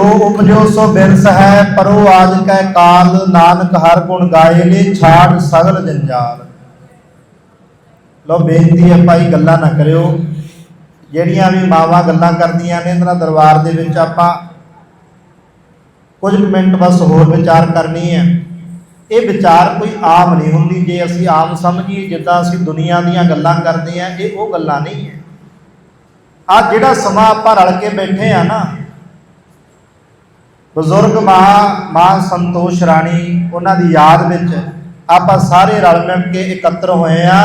ਜੋ ਉਪਜੋ ਸੋ ਬਿਰਸ ਹੈ ਪਰੋ ਆਜ ਕੈ ਕਾਲ, ਨਾਨਕ ਹਰ ਗੁਣ ਗਾਏ ਨੇ, ਛਾੜ ਸਗਲ ਜੰਜਾਲ। ਲੋ ਬੇਨਤੀ ਹੈ ਭਾਈ, ਗੱਲਾਂ ਨਾ ਕਰਿਓ। ਜਿਹੜੀਆਂ ਵੀ ਮਾਵਾਂ ਗੱਲਾਂ ਕਰਦੀਆਂ ਨੇ, ਇਹਨਾਂ ਦਰਬਾਰ ਦੇ ਵਿੱਚ ਆਪਾਂ ਕੁਝ ਮਿੰਟ ਬਸ ਹੋਰ ਵਿਚਾਰ ਕਰਨੀ ਹੈ। ਇਹ ਵਿਚਾਰ ਕੋਈ ਆਮ ਨਹੀਂ ਹੁੰਦੀ। ਜੇ ਅਸੀਂ ਆਮ ਸਮਝੀਏ, ਜਿੱਦਾਂ ਅਸੀਂ ਦੁਨੀਆ ਦੀਆਂ ਗੱਲਾਂ ਕਰਦੇ ਆ ਇਹ ਉਹ ਗੱਲਾਂ ਨਹੀਂ ਹੈ। ਆ ਜਿਹੜਾ ਸਮਾਂ ਆਪਾਂ ਰਲ ਕੇ ਬੈਠੇ ਆ ਨਾ ਬਜ਼ੁਰਗ ਮਾਂ ਮਾਂ ਸੰਤੋਸ਼ ਰਾਣੀ, ਉਹਨਾਂ ਦੀ ਯਾਦ ਵਿੱਚ ਆਪਾਂ ਸਾਰੇ ਰਲ ਮਿਲ ਕੇ ਇਕੱਤਰ ਹੋਏ ਆ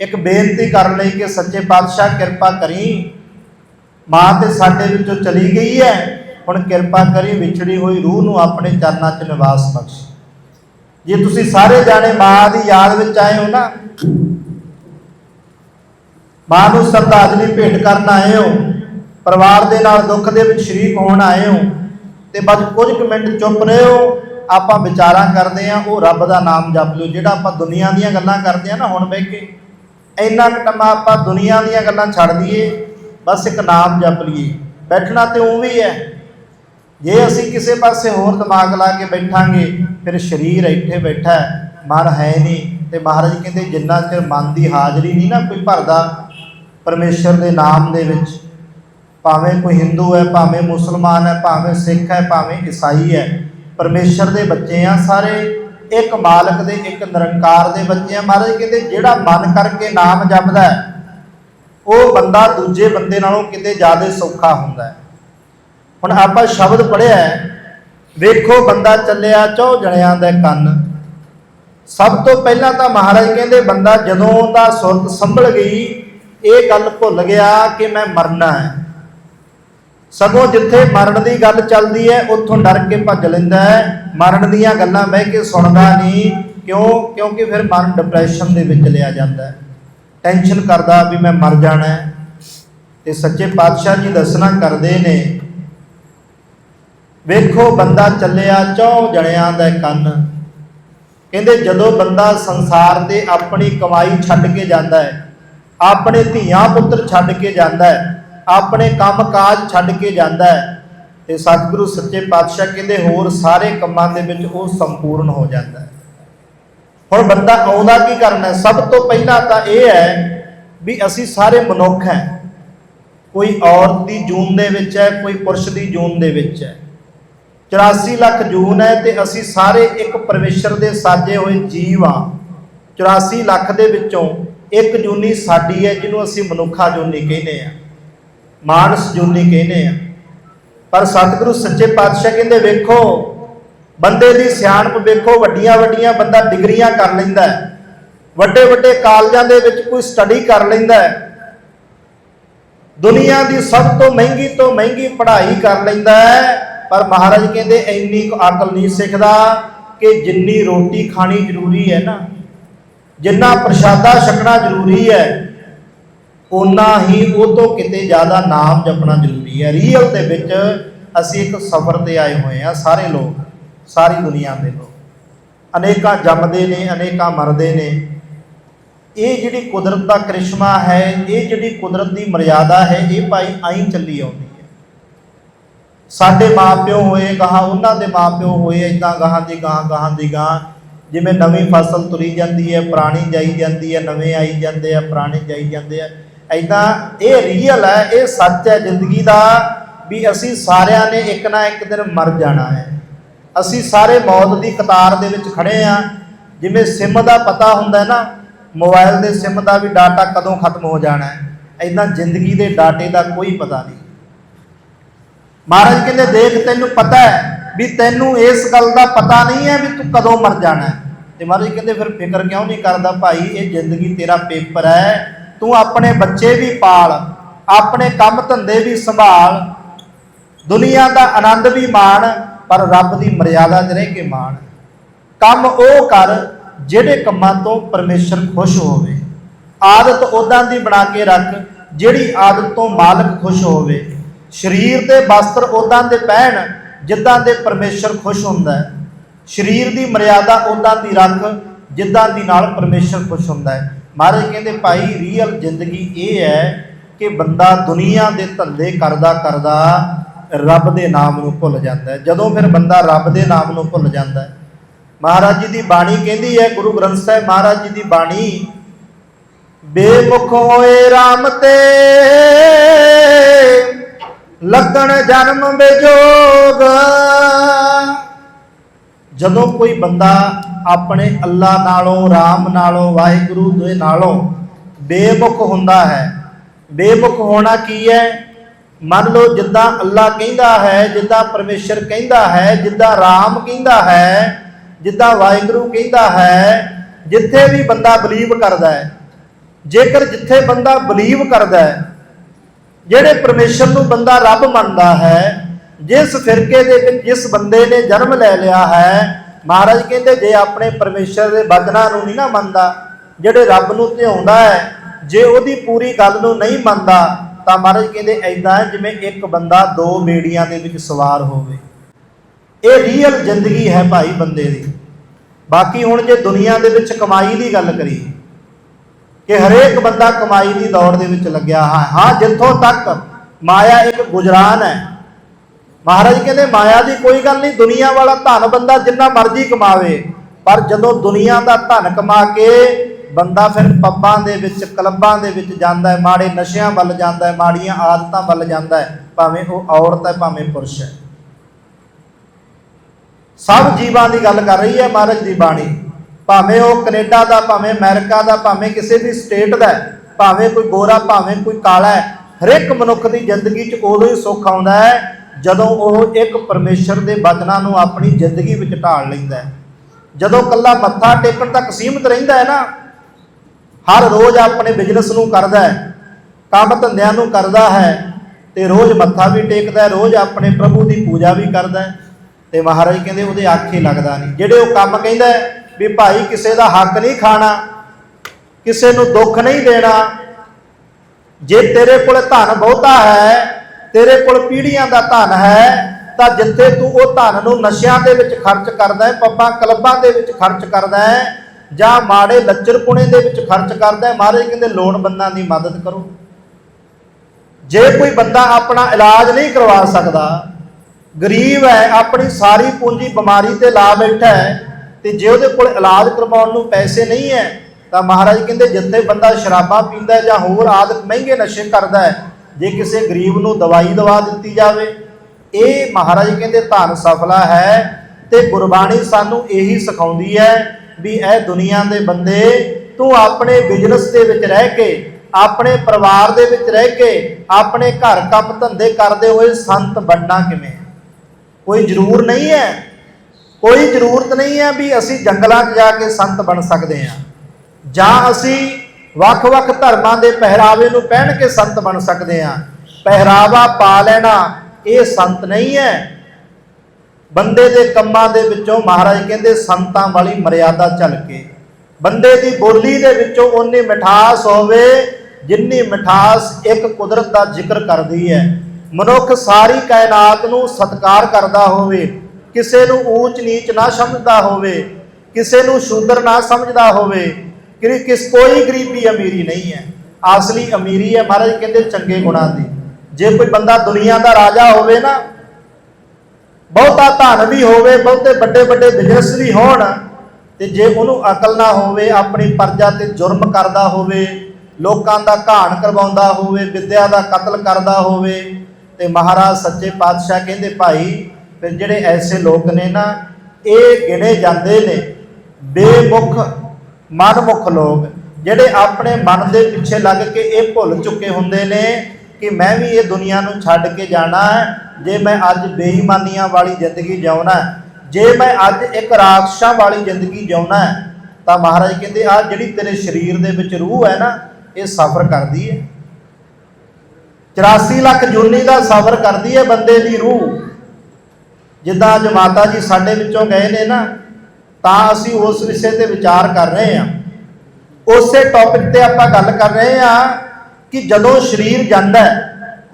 ਇੱਕ ਬੇਨਤੀ ਕਰਨ ਲਈ ਕਿ ਸੱਚੇ ਪਾਤਸ਼ਾਹ ਕਿਰਪਾ ਕਰੀ। ਮਾਂ ਤੇ ਸਾਡੇ ਵਿੱਚੋਂ ਚਲੀ ਗਈ ਹੈ। ਹੁਣ ਕਿਰਪਾ ਕਰੀ ਵਿਛੜੀ ਹੋਈ ਰੂਹ ਨੂੰ ਆਪਣੇ ਚਰਨਾਂ 'ਚ ਨਿਵਾਸ ਬਖਸ਼। ਜੇ ਤੁਸੀਂ ਸਾਰੇ ਜਾਣੇ ਮਾਂ ਦੀ ਯਾਦ ਵਿੱਚ ਆਏ ਹੋ ਨਾ, ਮਾਂ ਨੂੰ ਸ਼ਰਧਾਂਜਲੀ ਭੇਟ ਕਰਨ ਆਏ ਹੋ, ਪਰਿਵਾਰ ਦੇ ਨਾਲ ਦੁੱਖ ਦੇ ਵਿੱਚ ਸ਼ਰੀਕ ਹੋਣ ਆਏ ਹੋ ਤੇ ਬਸ ਕੁਝ ਕੁ ਮਿੰਟ ਚੁੱਪ ਰਹੋ। ਆਪਾਂ ਵਿਚਾਰਾਂ ਕਰਦੇ ਆ ਉਹ ਰੱਬ ਦਾ ਨਾਮ ਜਪ ਲਿਓ। ਜਿਹੜਾ ਆਪਾਂ ਦੁਨੀਆ ਦੀਆਂ ਗੱਲਾਂ ਕਰਦੇ ਆ ਨਾ ਹੁਣ ਬਹਿ ਕੇ ਇੰਨਾ ਕੁ ਟਮਾ ਆਪਾਂ ਦੁਨੀਆ ਦੀਆਂ ਗੱਲਾਂ ਛੱਡ ਦਈਏ ਬਸ ਇੱਕ ਨਾਮ ਜਪ ਲਈਏ। ਬੈਠਣਾ ਤੇ ਉਹ ਵੀ ਹੈ। ਜੇ ਅਸੀਂ ਕਿਸੇ ਪਾਸੇ ਹੋਰ ਦਿਮਾਗ ਲਾ ਕੇ ਬੈਠਾਂਗੇ ਫਿਰ ਸਰੀਰ ਇੱਥੇ ਬੈਠਾ ਹੈ, ਮਨ ਹੈ ਨਹੀਂ। ਤੇ ਮਹਾਰਾਜ ਕਹਿੰਦੇ ਜਿੰਨਾ ਚਿਰ ਮਨ ਦੀ ਹਾਜ਼ਰੀ ਨਹੀਂ ਨਾ ਕੋਈ ਭਰਦਾ ਪਰਮੇਸ਼ਰ ਦੇ ਨਾਮ ਦੇ ਵਿੱਚ ਭਾਵੇਂ ਕੋਈ ਹਿੰਦੂ ਹੈ, ਭਾਵੇਂ ਮੁਸਲਮਾਨ ਹੈ, ਭਾਵੇਂ ਸਿੱਖ ਹੈ, ਭਾਵੇਂ ਈਸਾਈ ਹੈ, ਪਰਮੇਸ਼ਰ ਦੇ ਬੱਚੇ ਆ ਸਾਰੇ, ਇੱਕ ਮਾਲਕ ਦੇ, ਇੱਕ ਨਿਰੰਕਾਰ ਦੇ ਬੱਚੇ ਆ। ਮਹਾਰਾਜ ਕਹਿੰਦੇ ਜਿਹੜਾ ਮਨ ਕਰਕੇ ਨਾਮ ਜਪਦਾ ਹੈ, ਉਹ ਬੰਦਾ ਦੂਜੇ ਬੰਦੇ ਨਾਲੋਂ ਕਿਤੇ ਜ਼ਿਆਦਾ ਸੌਖਾ ਹੁੰਦਾ ਹੈ। ਹੁਣ ਆਪਾਂ ਸ਼ਬਦ ਪੜਿਆ ਹੈ, ਵੇਖੋ ਬੰਦਾ ਚੱਲਿਆ ਚੌ ਜਣਿਆਂ ਦੇ ਕੰਨ। ਸਭ ਤੋਂ ਪਹਿਲਾਂ ਤਾਂ ਮਹਾਰਾਜ ਕਹਿੰਦੇ ਬੰਦਾ ਜਦੋਂ ਦਾ ਸੁਰਤ ਸੰਭਲ ਗਈ, ਇਹ ਗੱਲ ਭੁੱਲ ਗਿਆ ਕਿ ਮੈਂ ਮਰਨਾ ਹੈ। ਸਗੋਂ ਜਿੱਥੇ ਮਰਨ ਦੀ ਗੱਲ ਚੱਲਦੀ ਹੈ, ਉੱਥੋਂ ਡਰ ਕੇ ਭੱਜ ਲੈਂਦਾ ਹੈ। ਮਰਨ ਦੀਆਂ ਗੱਲਾਂ ਬਹਿ ਕੇ ਸੁਣਦਾ ਨਹੀਂ, ਕਿਉਂ? ਕਿਉਂਕਿ ਫਿਰ ਮਨ ਡਿਪਰੈਸ਼ਨ ਦੇ ਵਿੱਚ ਲਿਆ ਜਾਂਦਾ ਹੈ। ਟੈਨਸ਼ਨ ਕਰਦਾ ਵੀ ਮੈਂ ਮਰ ਜਾਣਾ ਹੈ। ਤੇ ਸੱਚੇ ਪਾਤਸ਼ਾਹ ਜੀ ਦੱਸਣਾ ਕਰਦੇ ਨੇ, ਵੇਖੋ ਬੰਦਾ ਚੱਲਿਆ ਚੌ ਜਣਿਆਂ ਦਾ ਕੰਨ। ਕਹਿੰਦੇ ਜਦੋਂ ਬੰਦਾ ਸੰਸਾਰ ਤੇ ਆਪਣੀ ਕਮਾਈ ਛੱਡ ਕੇ ਜਾਂਦਾ ਹੈ, ਆਪਣੇ ਧੀਆਂ ਪੁੱਤਰ ਛੱਡ ਕੇ ਜਾਂਦਾ ਹੈ ਆਪਣੇ ਕੰਮ-ਕਾਜ ਛੱਡ ਕੇ ਜਾਂਦਾ ਹੈ। ਤੇ ਸਤਿਗੁਰੂ ਸੱਚੇ ਪਾਤਸ਼ਾਹ ਕਹਿੰਦੇ, ਹੋਰ ਸਾਰੇ ਕੰਮਾਂ ਦੇ ਵਿੱਚ ਉਹ ਸੰਪੂਰਨ ਹੋ ਜਾਂਦਾ ਹੈ। ਹੁਣ ਬੰਦਾ ਆਉਂਦਾ ਕੀ ਕਰਨਾ ਸਭ ਤੋਂ ਪਹਿਲਾਂ ਤਾਂ ਇਹ ਹੈ ਵੀ ਅਸੀਂ ਸਾਰੇ ਮਨੁੱਖ ਹੈ। ਕੋਈ ਔਰਤ ਦੀ ਜੂਨ ਦੇ ਵਿੱਚ ਹੈ, ਕੋਈ ਪੁਰਸ਼ ਦੀ ਜੂਨ ਦੇ ਵਿੱਚ ਹੈ। 84 ਲੱਖ ਜੂਨ ਹੈ ਤੇ ਅਸੀਂ ਸਾਰੇ ਇੱਕ ਪਰਮੇਸ਼ਰ ਦੇ ਸਾਜੇ ਹੋਏ ਜੀਵ ਆ 84 ਲੱਖ ਦੇ ਵਿੱਚੋਂ ਇੱਕ ਜੂਨੀ ਸਾਡੀ ਹੈ, ਜਿਹਨੂੰ ਅਸੀਂ ਮਨੁੱਖਾ ਜੂਨੀ ਕਹਿੰਦੇ ਆ ਮਾਨਸ ਜੂਨੀ ਕਹਿੰਦੇ ਆ। ਪਰ ਸਤਿਗੁਰੂ ਸੱਚੇ ਪਾਤਸ਼ਾਹ ਕਹਿੰਦੇ, ਵੇਖੋ, ਬੰਦੇ ਦੀ ਸਿਆਣਪ ਵੇਖੋ, ਵੱਡੀਆਂ ਵੱਡੀਆਂ ਬੰਦਾ ਡਿਗਰੀਆਂ ਕਰ ਲੈਂਦਾ ਵੱਡੇ ਵੱਡੇ ਕਾਲਜਾਂ ਦੇ ਵਿੱਚ ਕੋਈ ਸਟੱਡੀ ਕਰ ਲੈਂਦਾ ਹੈ। ਦੁਨੀਆ ਦੀ ਸਭ ਤੋਂ ਮਹਿੰਗੀ ਤੋਂ ਮਹਿੰਗੀ ਪੜ੍ਹਾਈ ਕਰ ਲੈਂਦਾ ਹੈ। ਪਰ ਮਹਾਰਾਜ ਕਹਿੰਦੇ, ਇੰਨੀ ਕੁ ਅਕਲ ਨਹੀਂ ਸਿੱਖਦਾ ਕਿ ਜਿੰਨੀ ਰੋਟੀ ਖਾਣੀ ਜ਼ਰੂਰੀ ਹੈ ਨਾ। ਜਿੰਨਾ ਪ੍ਰਸ਼ਾਦਾ ਛਕਣਾ ਜ਼ਰੂਰੀ ਹੈ। ਉਨਾ ਹੀ ਉਹ ਤੋਂ ਕਿਤੇ ਜ਼ਿਆਦਾ ਨਾਮ ਜਪਣਾ ਜ਼ਰੂਰੀ ਹੈ। ਰੀਅਲ ਦੇ ਵਿੱਚ ਅਸੀਂ ਇੱਕ ਸਫ਼ਰ ਤੇ ਆਏ ਹੋਏ ਆ ਸਾਰੇ ਲੋਕ, ਸਾਰੀ ਦੁਨੀਆ ਦੇ ਲੋਕ। ਅਨੇਕਾਂ ਜੰਮਦੇ ਨੇ, ਅਨੇਕਾਂ ਮਰਦੇ ਨੇ। ਇਹ ਜਿਹੜੀ ਕੁਦਰਤ ਦਾ ਕ੍ਰਿਸ਼ਮਾ ਹੈ, ਇਹ ਜਿਹੜੀ ਕੁਦਰਤ ਦੀ ਮਰਿਆਦਾ ਹੈ, ਇਹ ਭਾਈ ਆਈ ਚੱਲੀ ਆਉਂਦੀ ਹੈ। ਸਾਡੇ ਮਾਪਿਓ ਹੋਏ, ਗਾਹਾਂ ਉਹਨਾਂ ਦੇ ਮਾਪਿਓ ਹੋਏ ਇਦਾਂ ਗਾਹਾਂ ਦੀ ਗਾਹਾਂ ਗਾਹਾਂ ਦੀ ਗਾਹਾਂ। ਜਿਵੇਂ ਨਵੀਂ ਫਸਲ ਤੁਰੀ ਜਾਂਦੀ ਹੈ, ਪੁਰਾਣੀ ਜਾਈ ਜਾਂਦੀ ਹੈ, ਨਵੇਂ ਆਈ ਜਾਂਦੇ ਆ, ਪੁਰਾਣੇ ਜਾਈ ਜਾਂਦੇ ਆ। ਇਦਾਂ ਇਹ ਰੀਅਲ ਹੈ, ਇਹ ਸੱਚ ਹੈ ਜ਼ਿੰਦਗੀ ਦਾ ਵੀ ਅਸੀਂ ਸਾਰਿਆਂ ਨੇ ਇੱਕ ਨਾ ਇੱਕ ਦਿਨ ਮਰ ਜਾਣਾ ਹੈ। ਅਸੀਂ ਸਾਰੇ ਮੌਤ ਦੀ ਕਤਾਰ ਦੇ ਵਿੱਚ ਖੜੇ ਆ। ਜਿਵੇਂ ਸਿਮ ਦਾ ਪਤਾ ਹੁੰਦਾ ਨਾ, ਮੋਬਾਈਲ ਦੇ ਸਿਮ ਦਾ ਵੀ ਡਾਟਾ ਕਦੋਂ ਖਤਮ ਹੋ ਜਾਣਾ ਹੈ। ਇਦਾਂ ਜ਼ਿੰਦਗੀ ਦੇ ਡਾਟੇ ਦਾ ਕੋਈ ਪਤਾ ਨਹੀਂ। ਮਹਾਰਾਜ ਕਹਿੰਦੇ, ਦੇਖ, ਤੈਨੂੰ ਪਤਾ ਹੈ ਵੀ ਤੈਨੂੰ ਇਸ ਗੱਲ ਦਾ ਪਤਾ ਨਹੀਂ ਹੈ ਵੀ ਤੂੰ ਕਦੋਂ ਮਰ ਜਾਣਾ ਹੈ। ਤੇ ਮਹਾਰਾਜ ਕਹਿੰਦੇ, ਫਿਰ ਫਿਕਰ ਕਿਉਂ ਨਹੀਂ ਕਰਦਾ ਭਾਈ? ਇਹ ਜ਼ਿੰਦਗੀ ਤੇਰਾ ਪੇਪਰ ਹੈ। ਤੂੰ ਆਪਣੇ ਬੱਚੇ ਵੀ ਪਾਲ, ਆਪਣੇ ਕੰਮ ਧੰਦੇ ਵੀ ਸੰਭਾਲ। ਦੁਨੀਆ ਦਾ ਆਨੰਦ ਵੀ ਮਾਣ, ਪਰ ਰੱਬ ਦੀ ਮਰਿਆਦਾ 'ਚ ਰਹਿ ਕੇ ਮਾਣ। ਕੰਮ ਉਹ ਕਰ ਜਿਹੜੇ ਕੰਮਾਂ ਤੋਂ ਪਰਮੇਸ਼ਰ ਖੁਸ਼ ਹੋਵੇ। ਆਦਤ ਉਦਾਂ ਦੀ ਬਣਾ ਕੇ ਰੱਖ ਜਿਹੜੀ ਆਦਤ ਤੋਂ ਮਾਲਕ ਖੁਸ਼ ਹੋਵੇ। ਸਰੀਰ ਤੇ ਵਸਤਰ ਉਦਾਂ ਦੇ ਪਹਿਨ ਜਿੱਦਾਂ ਦੇ ਪਰਮੇਸ਼ਰ ਖੁਸ਼ ਹੁੰਦਾ ਹੈ। ਸਰੀਰ ਦੀ ਮਰਿਆਦਾ ਉਦਾਂ ਦੀ ਰੱਖ ਜਿੱਦਾਂ ਦੀ ਨਾਲ ਪਰਮੇਸ਼ਰ ਖੁਸ਼ ਹੁੰਦਾ ਹੈ। ਮਹਾਰਾਜ ਕਹਿੰਦੇ, ਭਾਈ ਰੀਅਲ ਜ਼ਿੰਦਗੀ ਇਹ ਹੈ ਕਿ ਬੰਦਾ ਦੁਨੀਆ ਦੇ ਧੰਦੇ ਕਰਦਾ ਕਰਦਾ ਰੱਬ ਦੇ ਨਾਮ ਨੂੰ ਭੁੱਲ ਜਾਂਦਾ ਹੈ। ਜਦੋਂ ਫਿਰ ਬੰਦਾ ਰੱਬ ਦੇ ਨਾਮ ਨੂੰ ਭੁੱਲ ਜਾਂਦਾ ਹੈ। ਮਹਾਰਾਜ ਜੀ ਦੀ ਬਾਣੀ ਕਹਿੰਦੀ ਹੈ, ਗੁਰੂ ਗ੍ਰੰਥ ਸਾਹਿਬ ਮਹਾਰਾਜ ਜੀ ਦੀ ਬਾਣੀ, ਬੇਮੁਖ ਹੋਏ RAM ਤੇ, ਲੱਗਣ ਜਨਮ ਬੇਜੋਗ। ਜਦੋਂ ਕੋਈ ਬੰਦਾ ਆਪਣੇ ਅੱਲਾ ਨਾਲੋਂ, ਰਾਮ ਨਾਲੋਂ, ਵਾਹਿਗੁਰੂ ਦੇ ਨਾਲੋਂ ਬੇਮੁਖ ਹੁੰਦਾ ਹੈ ਬੇਮੁਖ ਹੋਣਾ ਕੀ ਹੈ? ਮੰਨ ਲਓ ਜਿੱਦਾਂ ਅੱਲਾ ਕਹਿੰਦਾ ਹੈ, ਜਿੱਦਾਂ ਪਰਮੇਸ਼ਰ ਕਹਿੰਦਾ ਹੈ, ਜਿੱਦਾਂ ਰਾਮ ਕਹਿੰਦਾ ਹੈ, ਜਿੱਦਾਂ ਵਾਹਿਗੁਰੂ ਕਹਿੰਦਾ ਹੈ, ਜਿੱਥੇ ਵੀ ਬੰਦਾ ਬਲੀਵ ਕਰਦਾ ਹੈ, ਜੇਕਰ ਜਿੱਥੇ ਬੰਦਾ ਬਲੀਵ ਕਰਦਾ ਹੈ, ਜਿਹੜੇ ਪਰਮੇਸ਼ਰ ਨੂੰ ਬੰਦਾ ਰੱਬ ਮੰਨਦਾ ਹੈ ਜਿਸ ਫਿਰਕੇ ਦੇ ਵਿੱਚ, ਜਿਸ ਬੰਦੇ ਨੇ ਜਨਮ ਲੈ ਲਿਆ ਹੈ, ਮਹਾਰਾਜ ਕਹਿੰਦੇ ਜੇ ਆਪਣੇ ਪਰਮੇਸ਼ਰ ਦੇ ਬਚਨਾਂ ਨੂੰ ਨਹੀਂ ਨਾ ਮੰਨਦਾ, ਜਿਹੜੇ ਰੱਬ ਨੂੰ ਧਿਆਉਂਦਾ ਹੈ, ਜੇ ਉਹਦੀ ਪੂਰੀ ਗੱਲ ਨੂੰ ਨਹੀਂ ਮੰਨਦਾ, ਤਾਂ ਮਹਾਰਾਜ ਕਹਿੰਦੇ ਐਦਾਂ ਹੈ ਜਿਵੇਂ ਇੱਕ ਬੰਦਾ ਦੋ ਬੇੜੀਆਂ ਦੇ ਵਿੱਚ ਸਵਾਰ ਹੋਵੇ। ਇਹ ਰੀਅਲ ਜ਼ਿੰਦਗੀ ਹੈ ਭਾਈ ਬੰਦੇ ਦੀ। ਬਾਕੀ ਹੁਣ ਜੇ ਦੁਨੀਆ ਦੇ ਵਿੱਚ ਕਮਾਈ ਦੀ ਗੱਲ ਕਰੀਏ, ਕਿ ਹਰੇਕ ਬੰਦਾ ਕਮਾਈ ਦੀ ਦੌੜ ਦੇ ਵਿੱਚ ਲੱਗਿਆ ਹੈ। ਹਾਂ, ਜਿੱਥੋਂ ਤੱਕ ਮਾਇਆ ਇੱਕ ਗੁਜਰਾਨ ਹੈ ਮਹਾਰਾਜ ਕਹਿੰਦੇ, ਮਾਇਆ ਦੀ ਕੋਈ ਗੱਲ ਨਹੀਂ, ਦੁਨੀਆ ਵਾਲਾ ਧਨ ਬੰਦਾ ਜਿੰਨਾ ਮਰਜ਼ੀ ਕਮਾਵੇ, ਪਰ ਜਦੋਂ ਦੁਨੀਆ ਦਾ ਧਨ ਕਮਾ ਕੇ ਬੰਦਾ ਫਿਰ ਪੱਬਾਂ ਦੇ ਵਿੱਚ, ਕਲੱਬਾਂ ਦੇ ਵਿੱਚ ਜਾਂਦਾ ਹੈ, ਮਾੜੇ ਨਸ਼ਿਆਂ ਵੱਲ ਜਾਂਦਾ ਹੈ, ਮਾੜੀਆਂ ਆਦਤਾਂ ਵੱਲ ਜਾਂਦਾ ਹੈ, ਭਾਵੇਂ ਉਹ ਔਰਤ ਹੈ, ਭਾਵੇਂ ਪੁਰਸ਼ ਹੈ। ਸਭ ਜੀਵਾਂ ਦੀ ਗੱਲ ਕਰ ਰਹੀ ਹੈ ਮਹਾਰਾਜ ਦੀ ਬਾਣੀ। ਭਾਵੇਂ ਉਹ ਕੈਨੇਡਾ ਦਾ, ਭਾਵੇਂ ਅਮਰੀਕਾ ਦਾ, ਭਾਵੇਂ ਕਿਸੇ ਵੀ ਸਟੇਟ ਦਾ ਭਾਵੇਂ ਕੋਈ ਗੋਰਾ, ਭਾਵੇਂ ਕੋਈ ਕਾਲਾ ਹੈ, ਹਰੇਕ ਮਨੁੱਖ ਦੀ ਜ਼ਿੰਦਗੀ 'ਚ ਉਦੋਂ ਹੀ ਸੁੱਖ ਆਉਂਦਾ ਹੈ ਜਦੋਂ ਉਹ ਇੱਕ ਪਰਮੇਸ਼ਰ ਦੇ ਬਚਨਾਂ ਨੂੰ ਆਪਣੀ ਜ਼ਿੰਦਗੀ ਵਿੱਚ ਢਾਲ ਲੈਂਦਾ ਹੈ। ਜਦੋਂ ਕੱਲਾ ਮੱਥਾ ਟੇਕਣ ਤੱਕ ਸੀਮਤ ਰਹਿੰਦਾ ਹੈ ਨਾ, ਹਰ ਰੋਜ਼ ਆਪਣੇ ਬਿਜ਼ਨਸ ਨੂੰ ਕਰਦਾ ਹੈ, ਕੰਮ ਧੰਦਿਆਂ ਨੂੰ ਕਰਦਾ ਹੈ ਤੇ ਰੋਜ਼ ਮੱਥਾ ਵੀ ਟੇਕਦਾ ਹੈ, ਰੋਜ਼ ਆਪਣੇ ਪ੍ਰਭੂ ਦੀ ਪੂਜਾ ਵੀ ਕਰਦਾ ਹੈ ਤੇ ਮਹਾਰਾਜ ਕਹਿੰਦੇ ਉਹਦੇ ਆਖੇ ਲੱਗਦਾ ਨਹੀਂ। ਜਿਹੜੇ ਉਹ ਕੰਮ ਕਹਿੰਦਾ ਵੀ ਭਾਈ ਕਿਸੇ ਦਾ ਹੱਕ ਨਹੀਂ ਖਾਣਾ, ਕਿਸੇ ਨੂੰ ਦੁੱਖ ਨਹੀਂ ਦੇਣਾ, ਜੇ ਤੇਰੇ ਕੋਲ ਧਨ ਬਹੁਤਾ ਹੈ ਤੇਰੇ ਕੋਲ ਪੀੜ੍ਹੀਆਂ ਦਾ ਧਨ ਹੈ, ਤਾਂ ਜਿੱਥੇ ਤੂੰ ਉਹ ਧਨ ਨੂੰ ਨਸ਼ਿਆਂ ਦੇ ਵਿੱਚ ਖਰਚ ਕਰਦਾ ਹੈ ਪੱਬਾਂ ਕਲੱਬਾਂ ਦੇ ਵਿੱਚ ਖਰਚ ਕਰਦਾ ਹੈ, ਜਾਂ ਮਾੜੇ ਲੱਚਰਪੁਣੇ ਦੇ ਵਿੱਚ ਖਰਚ ਕਰਦਾ ਹੈ, ਮਹਾਰਾਜ ਕਹਿੰਦੇ ਲੋੜਵੰਦਾਂ ਦੀ ਮਦਦ ਕਰੋ। ਜੇ ਕੋਈ ਬੰਦਾ ਆਪਣਾ ਇਲਾਜ ਨਹੀਂ ਕਰਵਾ ਸਕਦਾ, ਗਰੀਬ ਹੈ, ਆਪਣੀ ਸਾਰੀ ਪੂੰਜੀ ਬਿਮਾਰੀ ਤੇ ਲਾ ਬੈਠਾ ਹੈ, ਤੇ ਜੇ ਉਹਦੇ ਕੋਲ ਇਲਾਜ ਕਰਵਾਉਣ ਨੂੰ ਪੈਸੇ ਨਹੀਂ ਹੈ, ਤਾਂ ਮਹਾਰਾਜ ਕਹਿੰਦੇ ਜਿੱਥੇ ਬੰਦਾ ਸ਼ਰਾਬਾਂ ਪੀਂਦਾ ਜਾਂ ਹੋਰ ਆਦਤ ਮਹਿੰਗੇ ਨਸ਼ੇ ਕਰਦਾ ਹੈ ਜੇ ਕਿਸੇ ਗਰੀਬ ਨੂੰ ਦਵਾਈ ਦਵਾ ਦਿੱਤੀ ਜਾਵੇ, ਇਹ ਮਹਾਰਾਜ ਕਹਿੰਦੇ ਧਨ ਸਫਲਾ ਹੈ ਤੇ ਗੁਰਬਾਣੀ ਸਾਨੂੰ ਇਹੀ ਸਿਖਾਉਂਦੀ ਹੈ ਵੀ ਇਹ ਦੁਨੀਆ ਦੇ ਬੰਦੇ ਤੂੰ ਆਪਣੇ ਬਿਜ਼ਨਸ ਦੇ ਵਿੱਚ ਰਹਿ ਕੇ, ਆਪਣੇ ਪਰਿਵਾਰ ਦੇ ਵਿੱਚ ਰਹਿ ਕੇ, ਆਪਣੇ ਘਰ ਕੰਮ ਧੰਦੇ ਕਰਦੇ ਹੋਏ ਸੰਤ ਬਣਨਾ ਕਿਵੇਂ ਕੋਈ ਜ਼ਰੂਰ ਨਹੀਂ ਹੈ। ਕੋਈ ਜ਼ਰੂਰਤ ਨਹੀਂ ਹੈ ਵੀ ਅਸੀਂ ਜੰਗਲਾਂ 'ਚ ਜਾ ਕੇ ਸੰਤ ਬਣ ਸਕਦੇ ਹਾਂ। ਜਾਂ ਅਸੀਂ ਵੱਖ-ਵੱਖ ਧਰਮਾਂ ਦੇ ਪਹਿਰਾਵੇ ਨੂੰ ਪਹਿਨ ਕੇ ਸੰਤ ਬਣ ਸਕਦੇ ਹਾਂ। ਪਹਿਰਾਵਾ ਪਾ ਲੈਣਾ, ਇਹ ਸੰਤ ਨਹੀਂ ਹੈ। ਬੰਦੇ ਦੇ ਕੰਮਾਂ ਦੇ ਵਿੱਚੋਂ ਮਹਾਰਾਜ ਕਹਿੰਦੇ, ਸੰਤਾਂ ਵਾਲੀ ਮਰਿਆਦਾ ਝਲਕੇ। ਬੰਦੇ ਦੀ ਬੋਲੀ ਦੇ ਵਿੱਚੋਂ ਓਨੀ ਮਿਠਾਸ ਹੋਵੇ, ਜਿੰਨੀ ਮਿਠਾਸ ਇੱਕ ਕੁਦਰਤ ਦਾ ਜ਼ਿਕਰ ਕਰਦੀ ਹੈ। ਮਨੁੱਖ ਸਾਰੀ ਕਾਇਨਾਤ ਨੂੰ ਸਤਕਾਰ ਕਰਦਾ ਹੋਵੇ, ਕਿਸੇ ਨੂੰ ਊਚ ਨੀਚ ਨਾ ਸਮਝਦਾ ਹੋਵੇ, ਕਿਸੇ ਨੂੰ ਸ਼ੂਦਰ ਨਾ ਸਮਝਦਾ ਹੋਵੇ ਕਿ ਕਿਸ ਕੋਈ ਗਰੀਬੀ ਅਮੀਰੀ ਨਹੀਂ ਹੈ। ਅਸਲੀ ਅਮੀਰੀ ਹੈ, ਮਹਾਰਾਜ ਕਹਿੰਦੇ ਚੰਗੇ ਗੁਣਾਂ ਦੀ। ਜੇ ਕੋਈ ਬੰਦਾ ਦੁਨੀਆ ਦਾ ਰਾਜਾ ਹੋਵੇ ਨਾ, ਬਹੁਤਾ ਧਨ ਵੀ ਹੋਵੇ, ਬਹੁਤੇ ਵੱਡੇ ਵੱਡੇ ਬਿਜ਼ਨਸ ਵੀ ਹੋਣ, ਤੇ ਜੇ ਉਹਨੂੰ ਅਕਲ ਨਾ ਹੋਵੇ, ਆਪਣੀ ਪਰਜਾ ਤੇ ਜੁਰਮ ਕਰਦਾ ਹੋਵੇ, ਲੋਕਾਂ ਦਾ ਘਾਣ ਕਰਵਾਉਂਦਾ ਹੋਵੇ, ਵਿਦਿਆ ਦਾ ਕਤਲ ਕਰਦਾ ਹੋਵੇ, ਤੇ ਮਹਾਰਾਜ ਸੱਚੇ ਪਾਤਸ਼ਾਹ ਕਹਿੰਦੇ, ਭਾਈ, ਫਿਰ ਜਿਹੜੇ ਐਸੇ ਲੋਕ ਨੇ ਨਾ, ਇਹ ਗਿਣੇ ਜਾਂਦੇ ਨੇ, ਬੇਮੁਖ ਮਨਮੁਖ ਲੋਕ, ਜਿਹੜੇ ਆਪਣੇ ਮਨ ਦੇ ਪਿੱਛੇ ਲੱਗ ਕੇ ਇਹ ਭੁੱਲ ਚੁੱਕੇ ਹੁੰਦੇ ਨੇ ਕਿ ਮੈਂ ਵੀ ਇਹ ਦੁਨੀਆ ਨੂੰ ਛੱਡ ਕੇ ਜਾਣਾ ਜੇ ਮੈਂ ਅੱਜ ਬੇਈਮਾਨੀਆਂ ਵਾਲੀ ਜ਼ਿੰਦਗੀ ਜਿਉਣਾ ਜੇ ਮੈਂ ਅੱਜ ਇੱਕ ਰਾਖਸ਼ਾਂ ਵਾਲੀ ਜ਼ਿੰਦਗੀ ਜਿਉਣਾ ਤਾਂ ਮਹਾਰਾਜ ਕਹਿੰਦੇ ਆ ਜਿਹੜੀ ਤੇਰੇ ਸਰੀਰ ਦੇ ਵਿੱਚ ਰੂਹ ਹੈ ਨਾ, ਇਹ ਸਫਰ ਕਰਦੀ ਹੈ। 84 ਲੱਖ ਜੂਨੀ ਦਾ ਸਫਰ ਕਰਦੀ ਹੈ ਬੰਦੇ ਦੀ ਰੂਹ। ਜਿੱਦਾਂ ਅੱਜ ਮਾਤਾ ਜੀ ਸਾਡੇ ਵਿੱਚੋਂ ਗਏ ਨੇ ਨਾ ਤਾਂ ਅਸੀਂ ਉਸ ਵਿਸ਼ੇ ਤੇ ਵਿਚਾਰ ਕਰ ਰਹੇ ਹਾਂ। ਉਸੇ ਟੌਪਿਕ ਤੇ ਆਪਾਂ ਗੱਲ ਕਰ ਰਹੇ ਹਾਂ ਕਿ ਜਦੋਂ ਸਰੀਰ ਜਾਂਦਾ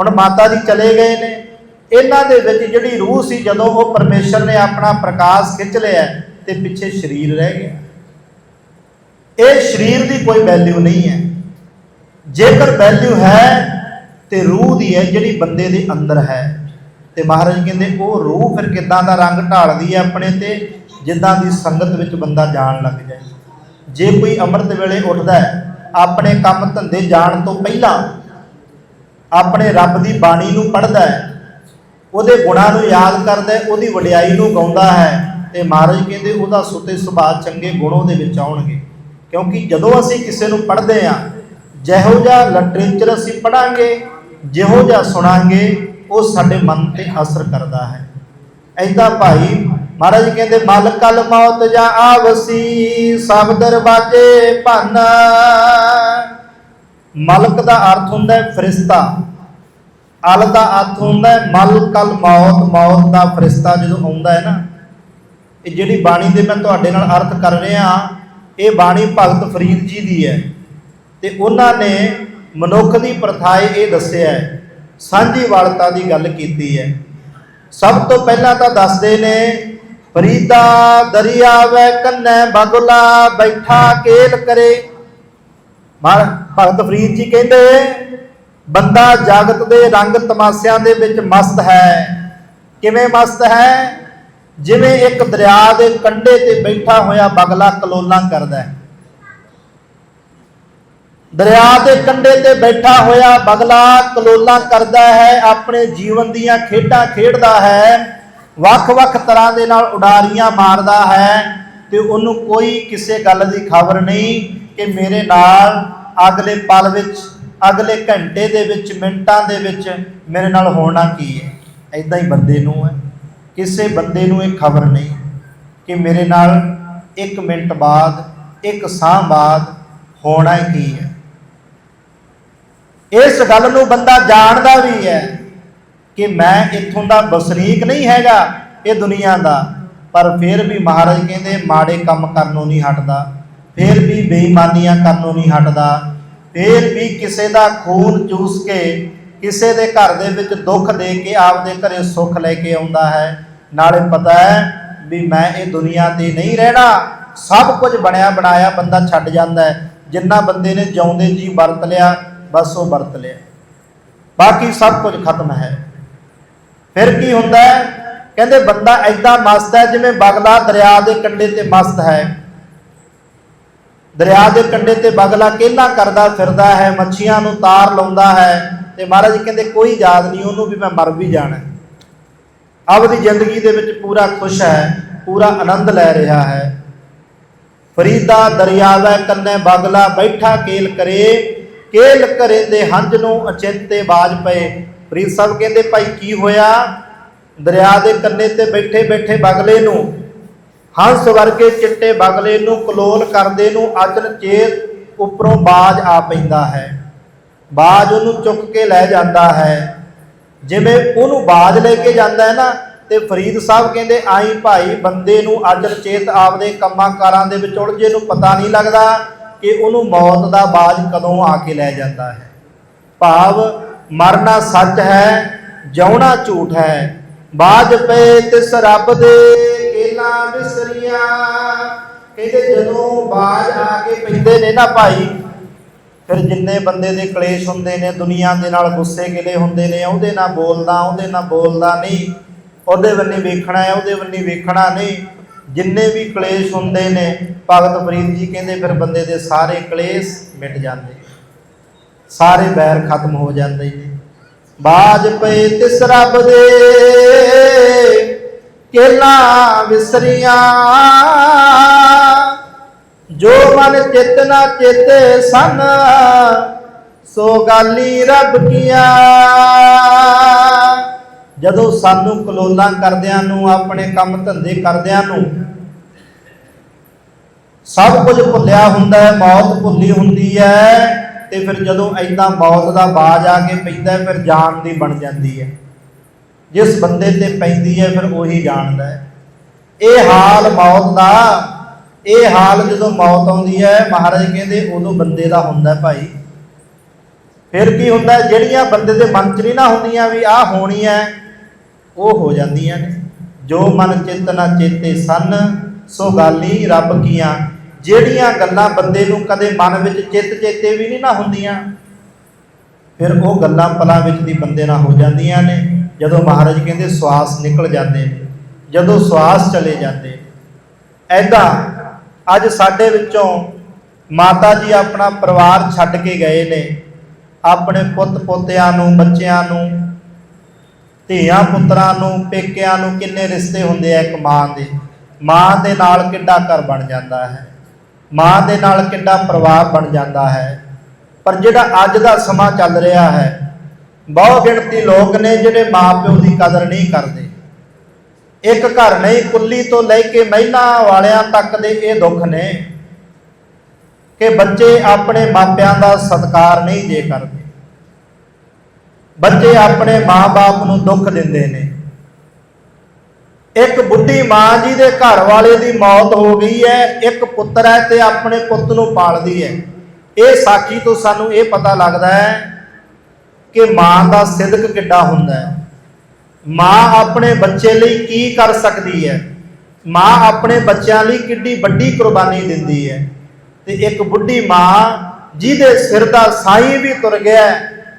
ਹੁਣ ਮਾਤਾ ਜੀ ਚਲੇ ਗਏ ਨੇ। ਇਹਨਾਂ ਦੇ ਵਿੱਚ ਜਿਹੜੀ ਰੂਹ ਸੀ, ਜਦੋਂ ਉਹ ਪਰਮੇਸ਼ਰ ਨੇ ਆਪਣਾ ਪ੍ਰਕਾਸ਼ ਖਿੱਚ ਲਿਆ ਤੇ ਪਿੱਛੇ ਸਰੀਰ ਰਹਿ ਗਿਆ। ਇਹ ਸਰੀਰ ਦੀ ਕੋਈ ਵੈਲਿਊ ਨਹੀਂ ਹੈ। ਜੇਕਰ ਵੈਲਿਊ ਹੈ, ਤੇ ਰੂਹ ਦੀ ਹੈ ਜਿਹੜੀ ਬੰਦੇ ਦੇ ਅੰਦਰ ਹੈ। ਤੇ ਮਹਾਰਾਜ ਕਹਿੰਦੇ, ਉਹ ਰੂਹ ਫਿਰ ਕਿੱਦਾਂ ਦਾ ਰੰਗ ਢਾਲਦੀ ਹੈ ਆਪਣੇ ਤੇ? ਜਿੱਦਾਂ ਦੀ ਸੰਗਤ ਵਿੱਚ ਬੰਦਾ ਜਾਣ ਲੱਗ ਜਾਏ। ਜੇ ਕੋਈ ਅੰਮ੍ਰਿਤ ਵੇਲੇ ਉੱਠਦਾ ਹੈ, ਆਪਣੇ ਕੰਮ ਧੰਦੇ ਜਾਣ ਤੋਂ ਪਹਿਲਾਂ ਆਪਣੇ ਰੱਬ ਦੀ ਬਾਣੀ ਨੂੰ ਪੜ੍ਹਦਾ ਹੈ, ਉਹਦੇ ਗੁਣਾਂ ਨੂੰ ਯਾਦ ਕਰਦਾ ਹੈ, ਉਹਦੀ ਵਡਿਆਈ ਨੂੰ ਗਾਉਂਦਾ ਹੈ ਤੇ ਮਹਾਰਾਜ ਕਹਿੰਦੇ ਉਹਦਾ ਸੁਤੇ ਸੁਭਾਅ ਚੰਗੇ ਗੁਣ ਉਹਦੇ ਵਿੱਚ ਆਉਣਗੇ। ਕਿਉਂਕਿ ਜਦੋਂ ਅਸੀਂ ਕਿਸੇ ਨੂੰ ਪੜ੍ਹਦੇ ਆ ਜਿਹੋ ਜਿਹਾ ਲਿਟਰੇਚਰ ਅਸੀਂ ਪੜਾਂਗੇ ਜਿਹੋ ਜਿਹਾ ਸੁਣਾਂਗੇ, ਉਹ ਸਾਡੇ ਮਨ ਤੇ ਅਸਰ ਕਰਦਾ ਹੈ। ਐਦਾਂ ਭਾਈ ਮਹਾਰਾਜ ਕਹਿੰਦੇ ਮਲ ਕਲ ਮੌਤ ਜਾਂ ਆਵਸੀ, ਸਭ ਦਰਵਾਜੇ ਭੰਨ। ਮਲਕ ਦਾ ਅਰਥ ਹੁੰਦਾ ਹੈ ਫਰਿਸ਼ਤਾ। ਅਲ ਦਾ ਅਰਥ ਹੁੰਦਾ ਹੈ ਮਲ ਕਲ ਮੌਤ ਮੌਤ ਦਾ ਫਰਿਸ਼ਤਾ ਜਦੋਂ ਆਉਂਦਾ ਹੈ ਨਾ, ਇਹ ਜਿਹੜੀ ਬਾਣੀ ਦੇ ਮੈਂ ਤੁਹਾਡੇ ਨਾਲ ਅਰਥ ਕਰ ਰਿਹਾ, ਇਹ ਬਾਣੀ ਭਗਤ ਫਰੀਦ ਜੀ ਦੀ ਹੈ। ਤੇ ਉਹਨਾਂ ਨੇ ਮਨੁੱਖ ਦੀ ਪ੍ਰਥਾਏ ਇਹ ਦੱਸਿਆ ਹੈ, ਸਾਂਝੀ ਵਾਲਤਾ ਦੀ ਗੱਲ ਕੀਤੀ ਹੈ। ਸਭ ਤੋਂ ਪਹਿਲਾਂ ਤਾਂ ਦੱਸਦੇ ਨੇ ਫਰੀਦਾ ਦਰਿਆ ਵੈ ਕੰਨੈ ਬਗਲਾ ਬੈਠਾ ਕੇਲ ਕਰੇ। ਮਹਾਰ ਭਗਤ ਫਰੀਦ ਜੀ ਕਹਿੰਦੇ, ਬੰਦਾ ਜਾਗਤ ਦੇ ਰੰਗ ਤਮਾਸ਼ਿਆਂ ਦੇ ਵਿੱਚ ਮਸਤ ਹੈ। ਕਿਵੇਂ ਮਸਤ ਹੈ? ਜਿਵੇਂ ਇੱਕ ਦਰਿਆ ਦੇ ਕੰਢੇ ਤੇ ਬੈਠਾ ਹੋਇਆ ਬਗਲਾ ਕਲੋਲਾਂ ਕਰਦਾ ਹੈ। ਦਰਿਆ ਦੇ ਕੰਢੇ ਤੇ ਬੈਠਾ ਹੋਇਆ ਬਗਲਾ ਕਲੋਲਾਂ ਕਰਦਾ ਹੈ, ਆਪਣੇ ਜੀਵਨ ਦੀਆਂ ਖੇਡਾਂ ਖੇਡਦਾ ਹੈ। ਵੱਖ-ਵੱਖ ਤਰ੍ਹਾਂ ਦੇ ਨਾਲ ਉਡਾਰੀਆਂ ਮਾਰਦਾ ਹੈ ਤੇ ਉਹਨੂੰ ਕੋਈ ਕਿਸੇ ਗੱਲ ਦੀ ਖਬਰ ਨਹੀਂ ਕਿ ਮੇਰੇ ਨਾਲ ਅਗਲੇ ਪਲ ਵਿੱਚ, ਅਗਲੇ ਘੰਟੇ ਦੇ ਵਿੱਚ, ਮਿੰਟਾਂ ਦੇ ਵਿੱਚ ਮੇਰੇ ਨਾਲ ਹੋਣਾ ਕੀ ਹੈ? ਐਦਾਂ ਹੀ ਬੰਦੇ ਨੂੰ ਹੈ। ਕਿਸੇ ਬੰਦੇ ਨੂੰ ਇਹ ਖਬਰ ਨਹੀਂ ਕਿ ਮੇਰੇ ਨਾਲ 1 ਮਿੰਟ ਬਾਅਦ, ਇੱਕ ਸਾਹ ਬਾਅਦ ਹੋਣਾ ਕੀ ਹੈ। ਇਸ ਗੱਲ ਨੂੰ ਬੰਦਾ ਜਾਣਦਾ ਵੀ ਹੈ ਕਿ ਮੈਂ ਇੱਥੋਂ ਦਾ ਵਸਨੀਕ ਨਹੀਂ ਹੈਗਾ ਇਹ ਦੁਨੀਆ ਦਾ। ਪਰ ਫਿਰ ਵੀ ਮਹਾਰਾਜ ਕਹਿੰਦੇ, ਮਾੜੇ ਕੰਮ ਕਰਨੋਂ ਨਹੀਂ ਹਟਦਾ, ਫਿਰ ਵੀ ਬੇਈਮਾਨੀਆਂ ਕਰਨੋਂ ਨਹੀਂ ਹਟਦਾ, ਫਿਰ ਵੀ ਕਿਸੇ ਦਾ ਖੂਨ ਚੂਸ ਕੇ, ਕਿਸੇ ਦੇ ਘਰ ਦੇ ਵਿੱਚ ਦੁੱਖ ਦੇ ਕੇ ਆਪਦੇ ਘਰੇ ਸੁੱਖ ਲੈ ਕੇ ਆਉਂਦਾ ਹੈ। ਨਾਲੇ ਪਤਾ ਹੈ ਵੀ ਮੈਂ ਇਹ ਦੁਨੀਆ ਤੇ ਨਹੀਂ ਰਹਿਣਾ। ਸਭ ਕੁਝ ਬਣਿਆ ਬਣਾਇਆ ਬੰਦਾ ਛੱਡ ਜਾਂਦਾ ਹੈ। ਜਿੰਨਾ ਬੰਦੇ ਨੇ ਜਿਉਂਦੇ ਜੀ ਵਰਤ ਲਿਆ, ਬਸ ਉਹ ਵਰਤ ਲਿਆ। ਬਾਕੀ ਸਭ ਕੁਝ ਖਤਮ ਹੈ। ਫਿਰ ਕੀ ਹੁੰਦਾ ਕਹਿੰਦੇ ਬੰਦਾ ਐਦਾਂ ਮਸਤ ਹੈ ਜਿਵੇਂ ਬਗਲਾ ਦਰਿਆ ਦੇ ਕੰਢੇ ਤੇ ਮਸਤ ਹੈ। ਦਰਿਆ ਦੇ ਕੰਢੇ ਤੇ ਬਗਲਾ ਕਿਹਲਾ ਕਰਦਾ ਫਿਰਦਾ ਹੈ? ਮੱਛੀਆਂ ਨੂੰ ਤਾਰ ਲਾਉਂਦਾ ਹੈ। ਤੇ ਮਹਾਰਾਜ ਕਹਿੰਦੇ ਕੋਈ ਯਾਦ ਨਹੀਂ, ਉਹਨੂੰ ਵੀ ਮੈਂ ਮਰ ਵੀ ਜਾਣਾ ਆਪਦੀ ਜ਼ਿੰਦਗੀ ਦੇ ਵਿੱਚ ਪੂਰਾ ਖੁਸ਼ ਹੈ, ਪੂਰਾ ਆਨੰਦ ਲੈ ਰਿਹਾ ਹੈ। ਫਰੀਦਾ ਦਰਿਆਵੇ ਕੰਨੇ ਬਗਲਾ ਬੈਠਾ ਕੇਲ ਕਰੇ ਕੇਲ ਕਰੇ ਦੇ ਹੰਝ ਨੂੰ ਅਚਿੰਤੇ ਬਾਜ ਪਏ। ਫਰੀਦ ਸਾਹਿਬ ਕਹਿੰਦੇ, ਭਾਈ, ਕੀ ਹੋਇਆ? ਦਰਿਆ ਦੇ ਕੰਨੇ ਤੇ ਬੈਠੇ ਬੈਠੇ ਬਗਲੇ ਨੂੰ, ਹੰਸ ਵਰਗੇ ਚਿੱਟੇ ਬਗਲੇ ਨੂੰ ਕਲੋਲ ਕਰਦੇ ਨੂੰ ਅਚਲ ਚੇਤ ਉੱਪਰੋਂ ਬਾਜ ਆ ਪੈਂਦਾ ਹੈ। ਬਾਜ ਉਹਨੂੰ ਚੁੱਕ ਕੇ ਲੈ ਜਾਂਦਾ ਹੈ। ਜਿਵੇਂ ਉਹਨੂੰ ਬਾਜ ਲੈ ਕੇ ਜਾਂਦਾ ਹੈ ਨਾ, ਤੇ ਫਰੀਦ ਸਾਹਿਬ ਕਹਿੰਦੇ, ਆਈ ਭਾਈ, ਬੰਦੇ ਨੂੰ ਅਜਰ ਚੇਤ ਆਪਦੇ ਕੰਮਾਂ ਕਾਰਾਂ ਦੇ ਵਿੱਚ ਉਲਝੇ ਨੂੰ ਪਤਾ ਨਹੀਂ ਲੱਗਦਾ ਕਿ ਉਹਨੂੰ ਮੌਤ ਦਾ ਬਾਜ ਕਦੋਂ ਆ ਕੇ ਲੈ ਜਾਂਦਾ ਹੈ। ਭਾਵ ਮਰਨਾ ਸੱਚ ਹੈ, ਜਿਉਣਾ ਝੂਠ ਹੈ। ਬਾਜ ਪਏ ਤਿਸ ਰੱਬ ਦੇ, ਕੇਲਾ ਬਿਸਰੀਆਂ ਕਹਿੰਦੇ ਜਦੋਂ ਬਾਜ ਆ ਕੇ ਪੈਂਦੇ ਨੇ ਨਾ ਭਾਈ, ਫਿਰ ਜਿੰਨੇ ਬੰਦੇ ਦੇ ਕਲੇਸ਼ ਹੁੰਦੇ ਨੇ, ਦੁਨੀਆ ਦੇ ਨਾਲ ਗੁੱਸੇ ਗਿਲੇ ਹੁੰਦੇ ਨੇ, ਉਹਦੇ ਨਾਲ ਬੋਲਦਾ, ਉਹਦੇ ਨਾਲ ਬੋਲਦਾ ਨਹੀਂ। ਉਹਦੇ ਵੱਲੇ ਵੇਖਣਾ ਹੈ, ਉਹਦੇ ਵੱਲੇ ਵੇਖਣਾ ਨਹੀਂ। ਜਿੰਨੇ ਵੀ ਕਲੇਸ਼ ਹੁੰਦੇ ਨੇ, ਭਗਤ ਫਰੀਦ ਜੀ ਕਹਿੰਦੇ ਫਿਰ ਬੰਦੇ ਦੇ ਸਾਰੇ ਕਲੇਸ਼ ਮਿਟ ਜਾਂਦੇ। ਸਾਰੇ ਬੈਰ ਖਤਮ ਹੋ ਜਾਂਦੇ ਨੇ। ਬਾਜ ਪਏ ਤਿਸ ਰੱਬ ਦੇ, ਕੇਲਾ ਵਿਸਰੀਆਂ। ਜੋ ਮਨ ਚਿਤ ਨਾ ਚੇਤੇ ਸਨ, ਸੋ ਗਾਲੀ ਰੱਬ ਕੀਆ। ਜਦੋਂ ਸਾਨੂੰ ਕਲੋਲਾਂ ਕਰਦਿਆਂ ਨੂੰ, ਆਪਣੇ ਕੰਮ ਧੰਦੇ ਕਰਦਿਆਂ ਨੂੰ ਸਭ ਕੁਝ ਭੁੱਲਿਆ ਹੁੰਦਾ ਹੈ, ਮੌਤ ਭੁੱਲੀ ਹੁੰਦੀ ਹੈ ਤੇ ਫਿਰ ਜਦੋਂ ਐਦਾਂ ਮੌਤ ਦਾ ਬਾਜ ਆ ਕੇ ਪੈਂਦਾ, ਫਿਰ ਜਾਨ ਦੀ ਬਣ ਜਾਂਦੀ ਹੈ। ਜਿਸ ਬੰਦੇ ਤੇ ਪੈਂਦੀ ਹੈ, ਫਿਰ ਉਹੀ ਜਾਣਦਾ ਹੈ। ਇਹ ਹਾਲ ਮੌਤ ਦਾ, ਇਹ ਹਾਲ ਜਦੋਂ ਮੌਤ ਆਉਂਦੀ ਹੈ, ਮਹਾਰਾਜ ਕਹਿੰਦੇ ਉਦੋਂ ਬੰਦੇ ਦਾ ਹੁੰਦਾ ਭਾਈ। ਫਿਰ ਕੀ ਹੁੰਦਾ, ਜਿਹੜੀਆਂ ਬੰਦੇ ਦੇ ਮਨ 'ਚ ਨਹੀਂ ਨਾ ਹੁੰਦੀਆਂ ਵੀ ਆਹ ਹੋਣੀ ਹੈ, ਉਹ ਹੋ ਜਾਂਦੀਆਂ ਨੇ। ਜੋ ਮਨ ਚਿੱਤ ਨਾ ਚੇਤੇ ਸਨ, ਸੋ ਗਾਲੀ ਰੱਬ ਕੀਆਂ। ਜਿਹੜੀਆਂ ਗੱਲਾਂ ਬੰਦੇ ਨੂੰ ਕਦੇ ਮਨ ਵਿੱਚ ਚਿੱਤ ਚੇਤੇ ਵੀ ਨਹੀਂ ਨਾ ਹੁੰਦੀਆਂ, ਫਿਰ ਉਹ ਗੱਲਾਂ ਪਲਾਂ ਵਿੱਚ ਦੀ ਬੰਦੇ ਨਾਲ ਹੋ ਜਾਂਦੀਆਂ ਨੇ। ਜਦੋਂ ਮਹਾਰਾਜ ਕਹਿੰਦੇ ਸਵਾਸ ਨਿਕਲ ਜਾਂਦੇ ਨੇ, ਜਦੋਂ ਸਵਾਸ ਚਲੇ ਜਾਂਦੇ ਨੇ। ਐਦਾਂ ਅੱਜ ਸਾਡੇ ਵਿੱਚੋਂ ਮਾਤਾ ਜੀ ਆਪਣਾ ਪਰਿਵਾਰ ਛੱਡ ਕੇ ਗਏ ਨੇ, ਆਪਣੇ ਪੁੱਤ ਪੋਤਿਆਂ ਨੂੰ, ਬੱਚਿਆਂ ਨੂੰ, ਧੀਆਂ ਪੁੱਤਰਾਂ ਨੂੰ, ਪੇਕਿਆਂ ਨੂੰ ਕਿੰਨੇ ਰਿਸ਼ਤੇ ਹੁੰਦੇ ਆ ਇੱਕ ਮਾਂ ਦੇ। ਮਾਂ ਦੇ ਨਾਲ ਕਿੱਡਾ ਘਰ ਬਣ ਜਾਂਦਾ ਹੈ। ਮਾਂ ਦੇ ਨਾਲ ਕਿੱਡਾ ਪਰਿਵਾਰ ਬਣ ਜਾਂਦਾ ਹੈ। ਪਰ ਜਿਹੜਾ ਅੱਜ ਦਾ ਸਮਾਂ ਚੱਲ ਰਿਹਾ ਹੈ, ਬਹੁ ਗਿਣਤੀ ਲੋਕ ਨੇ ਜਿਹੜੇ ਮਾਪਿਓ ਦੀ ਕਦਰ ਨਹੀਂ ਕਰਦੇ। ਇੱਕ ਘਰ ਨਹੀਂ, ਕੁੱਲੀ ਤੋਂ ਲੈ ਕੇ ਮਹਿਲਾ ਵਾਲਿਆਂ ਤੱਕ ਦੇ ਇਹ ਦੁੱਖ ਨੇ ਕਿ ਬੱਚੇ ਆਪਣੇ ਮਾਪਿਆਂ ਦਾ ਸਤਿਕਾਰ ਨਹੀਂ ਜੇ ਕਰਦੇ। ਬੱਚੇ ਆਪਣੇ ਮਾਪੇ ਨੂੰ ਦੁੱਖ ਦਿੰਦੇ ਨੇ। ਇੱਕ ਬੁੱਢੀ ਮਾਂ ਜੀ ਦੇ ਘਰ ਵਾਲੇ ਦੀ ਮੌਤ ਹੋ ਗਈ ਹੈ, ਇੱਕ ਪੁੱਤਰ ਹੈ ਤੇ ਆਪਣੇ ਪੁੱਤ ਨੂੰ ਪਾਲਦੀ ਹੈ। ਇਹ ਸਾਖੀ ਤੋਂ ਸਾਨੂੰ ਇਹ ਪਤਾ ਲੱਗਦਾ ਹੈ ਕਿ ਮਾਂ ਦਾ ਸਿਦਕ ਕਿੱਡਾ ਹੁੰਦਾ ਹੈ। ਮਾਂ ਆਪਣੇ ਬੱਚੇ ਲਈ ਕੀ ਕਰ ਸਕਦੀ ਹੈ? ਮਾਂ ਆਪਣੇ ਬੱਚਿਆਂ ਲਈ ਕਿੱਡੀ ਵੱਡੀ ਕੁਰਬਾਨੀ ਦਿੰਦੀ ਹੈ। ਤੇ ਇੱਕ ਬੁੱਢੀ ਮਾਂ ਜਿਹਦੇ ਸਿਰ ਦਾ ਸਾਈ ਵੀ ਤੁਰ ਗਿਆ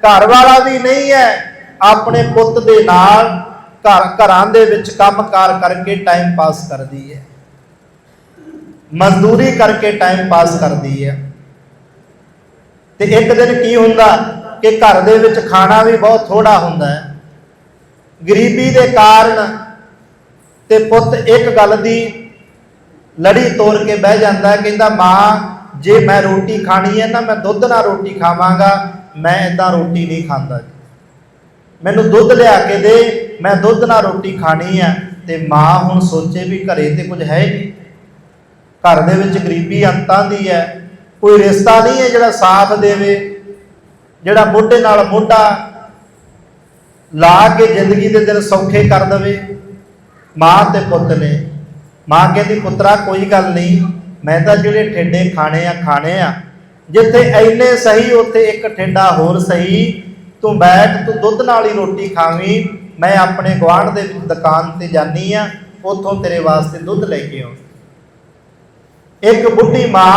ਘਰ ਵਾਲਾ ਵੀ ਨਹੀਂ ਹੈ, ਆਪਣੇ ਪੁੱਤ ਦੇ ਨਾਲ ਘਰ ਘਰਾਂ ਦੇ ਵਿੱਚ ਕੰਮਕਾਰ ਕਰਕੇ ਟਾਈਮ ਪਾਸ ਕਰਦੀ ਹੈ। ਮਜ਼ਦੂਰੀ ਕਰਕੇ ਟਾਈਮ ਪਾਸ ਕਰਦੀ ਹੈ। ਤੇ ਇੱਕ ਦਿਨ ਕੀ ਹੁੰਦਾ ਕਿ ਘਰ ਦੇ ਵਿੱਚ ਖਾਣਾ ਵੀ ਬਹੁਤ ਥੋੜਾ ਹੁੰਦਾ ਹੈ। ਗਰੀਬੀ ਦੇ ਕਾਰਨ ਤੇ ਪੁੱਤ ਇੱਕ ਗੱਲ ਦੀ ਲੜੀ ਤੋੜ ਕੇ ਬਹਿ ਜਾਂਦਾ ਕਹਿੰਦਾ, ਮਾਂ, ਜੇ ਮੈਂ ਰੋਟੀ ਖਾਣੀ ਹੈ ਨਾ ਮੈਂ ਦੁੱਧ ਨਾਲ ਰੋਟੀ ਖਾਵਾਂਗਾ, ਮੈਂ ਇਦਾਂ ਰੋਟੀ ਨਹੀਂ ਖਾਂਦਾ ਮੈਨੂੰ ਦੁੱਧ ਲਿਆ ਕੇ ਦੇ, ਮੈਂ ਦੁੱਧ ਨਾਲ ਰੋਟੀ ਖਾਣੀ ਆ, ਤੇ ਮਾਂ ਹੁਣ ਸੋਚੇ ਵੀ ਘਰੇ ਤੇ ਕੁਝ ਹੈ ਨਹੀਂ। ਘਰ ਦੇ ਵਿੱਚ ਗਰੀਬੀ ਅੰਤਾਂ ਦੀ ਹੈ, ਕੋਈ ਰਿਸ਼ਤਾ ਨਹੀਂ ਹੈ ਜਿਹੜਾ ਸਾਥ ਦੇਵੇ, ਜਿਹੜਾ ਮੋਢੇ ਨਾਲ ਮੋਢਾ ਲਾ ਕੇ ਜ਼ਿੰਦਗੀ ਦੇ ਦਿਨ ਸੌਖੇ ਕਰ ਦੇਵੇ। ਮਾਂ ਤੇ ਪੁੱਤ ਨੇ। ਮਾਂ ਕਹਿੰਦੀ, ਪੁੱਤਰਾ, ਕੋਈ ਗੱਲ ਨਹੀਂ, ਮੈਂ ਤਾਂ ਜਿਹੜੇ ਠੇਡੇ ਖਾਣੇ ਆ ਖਾਣੇ ਆ। ਜਿੱਥੇ ਐਨੇ ਸਹੀ, ਉੱਥੇ ਇੱਕ ਠੇਡਾ ਹੋਰ ਸਹੀ। ਤੂੰ ਬੈਠ, ਤੂੰ ਦੁੱਧ ਨਾਲ ਹੀ ਰੋਟੀ ਖਾਵੀਂ, ਮੈਂ ਆਪਣੇ ਗੁਆਂਢ ਦੇ ਵਿੱਚ ਦੁਕਾਨ ਤੇ ਜਾਨੀ ਆ, ਉੱਥੋਂ ਤੇਰੇ ਵਾਸਤੇ ਦੁੱਧ ਲੈ ਕੇ ਆਉਂ। ਇੱਕ ਬੁੱਢੀ ਮਾਂ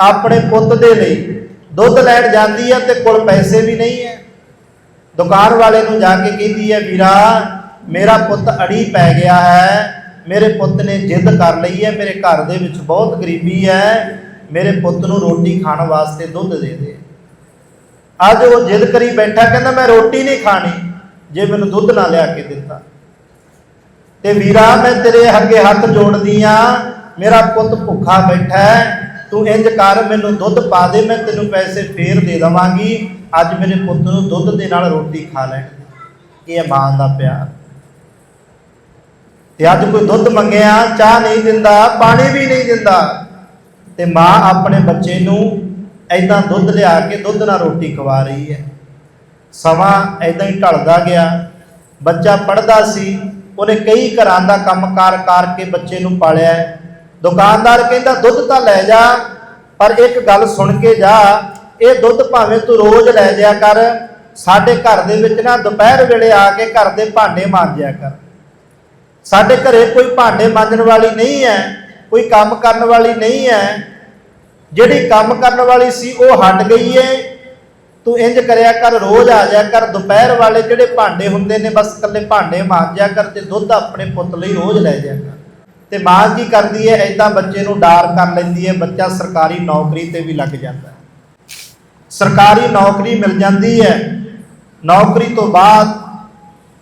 ਆਪਣੇ ਪੁੱਤ ਦੇ ਲਈ ਦੁੱਧ ਲੈਣ ਜਾਂਦੀ ਹੈ ਤੇ ਕੋਲ ਪੈਸੇ ਵੀ ਨਹੀਂ ਹੈ ਦੁਕਾਨ ਵਾਲੇ ਨੂੰ ਜਾ ਕੇ ਕਹਿੰਦੀ ਹੈ ਵੀਰਾ, ਮੇਰਾ ਪੁੱਤ ਅੜੀ ਪੈ ਗਿਆ ਹੈ, ਮੇਰੇ ਪੁੱਤ ਨੇ ਜਿੱਦ ਕਰ ਲਈ ਹੈ ਮੇਰੇ ਘਰ ਦੇ ਵਿੱਚ ਬਹੁਤ ਗਰੀਬੀ ਹੈ ਮੇਰੇ ਪੁੱਤ ਨੂੰ ਰੋਟੀ ਖਾਣ ਵਾਸਤੇ ਦੁੱਧ ਦੇ ਦੇ। ਅੱਜ ਉਹ ਜਿੱਦ ਕਰੀ ਬੈਠਾ, ਕਹਿੰਦਾ ਮੈਂ ਰੋਟੀ ਨਹੀਂ ਖਾਣੀ, ਜੇ ਮੈਨੂੰ ਦੁੱਧ ਨਾ ਲਿਆ ਕੇ ਦਿੱਤਾ। ਤੇ ਵੀਰਾ, ਮੈਂ ਤੇਰੇ ਅੱਗੇ ਹੱਥ ਜੋੜਦੀ ਆ, ਮੇਰਾ ਪੁੱਤ ਭੁੱਖਾ ਬੈਠਾ ਤੂੰ ਇੰਜ ਕਰ, ਮੈਨੂੰ ਦੁੱਧ ਪਾ ਦੇ, ਮੈਂ ਤੈਨੂੰ ਪੈਸੇ ਫੇਰ ਦੇ ਦਵਾਂਗੀ, ਅੱਜ ਮੇਰੇ ਪੁੱਤ ਨੂੰ ਦੁੱਧ ਦੇ ਨਾਲ ਰੋਟੀ ਖਾ ਲੈਣ। ਇਹ ਮਾਂ ਦਾ ਪਿਆਰ। ਤੇ ਅੱਜ ਕੋਈ ਦੁੱਧ ਮੰਗਿਆ, ਚਾਹ ਨਹੀਂ ਦਿੰਦਾ, ਪਾਣੀ ਵੀ ਨਹੀਂ ਦਿੰਦਾ, ਤੇ ਮਾਂ ਆਪਣੇ ਬੱਚੇ ਨੂੰ ਐਦਾਂ ਦੁੱਧ ਲਿਆ ਕੇ ਦੁੱਧ ਨਾਲ ਰੋਟੀ ਖਵਾ ਰਹੀ ਹੈ। ਸਮਾਂ ਐਦਾਂ ਹੀ ਢਲਦਾ ਗਿਆ। ਬੱਚਾ ਪੜਦਾ ਸੀ। ਉਹਨੇ ਕਈ ਘਰਾਂ ਦਾ ਕੰਮਕਾਰ ਕਰਕੇ ਬੱਚੇ ਨੂੰ ਪਾਲਿਆ। ਦੁਕਾਨਦਾਰ ਕਹਿੰਦਾ, ਦੁੱਧ ਤਾਂ ਲੈ ਜਾ, ਪਰ ਇੱਕ ਗੱਲ ਸੁਣ ਕੇ ਜਾ। ਇਹ ਦੁੱਧ ਭਾਵੇਂ ਤੂੰ ਰੋਜ਼ ਲੈ ਜਾਇਆ ਕਰ। ਸਾਡੇ ਘਰ ਦੇ ਵਿੱਚ ਨਾ ਦੁਪਹਿਰ ਵੇਲੇ ਆ ਕੇ ਘਰ ਦੇ ਭਾਂਡੇ ਮਾਂਜਿਆ ਕਰ। ਸਾਡੇ ਘਰੇ ਕੋਈ ਭਾਂਡੇ ਮਾਂਜਣ ਵਾਲੀ ਨਹੀਂ ਹੈ, ਕੋਈ ਕੰਮ ਕਰਨ ਵਾਲੀ ਨਹੀਂ ਹੈ। ਜਿਹੜੀ ਕੰਮ ਕਰਨ ਵਾਲੀ ਸੀ ਉਹ ਹਟ ਗਈ ਏ। ਤੂੰ ਇੰਜ ਕਰਿਆ ਕਰ, ਰੋਜ਼ ਆ ਜਾ ਕਰ। ਦੁਪਹਿਰ ਵਾਲੇ ਜਿਹੜੇ ਭਾਂਡੇ ਹੁੰਦੇ ਨੇ, ਬਸ ਇਕੱਲੇ ਭਾਂਡੇ ਮਾਂਜਿਆ ਕਰ ਤੇ ਦੁੱਧ ਆਪਣੇ ਪੁੱਤ ਲਈ ਰੋਜ਼ ਲੈ ਜਾ ਕਰ। ਤੇ ਮਾਂ ਕੀ ਕਰਦੀ ਹੈ ਐਦਾਂ ਬੱਚੇ ਨੂੰ ਡਾਰ ਕਰ ਲੈਂਦੀ ਹੈ ਬੱਚਾ ਸਰਕਾਰੀ ਨੌਕਰੀ ਤੇ ਵੀ ਲੱਗ ਜਾਂਦਾ ਸਰਕਾਰੀ ਨੌਕਰੀ ਮਿਲ ਜਾਂਦੀ ਹੈ ਨੌਕਰੀ ਤੋਂ ਬਾਅਦ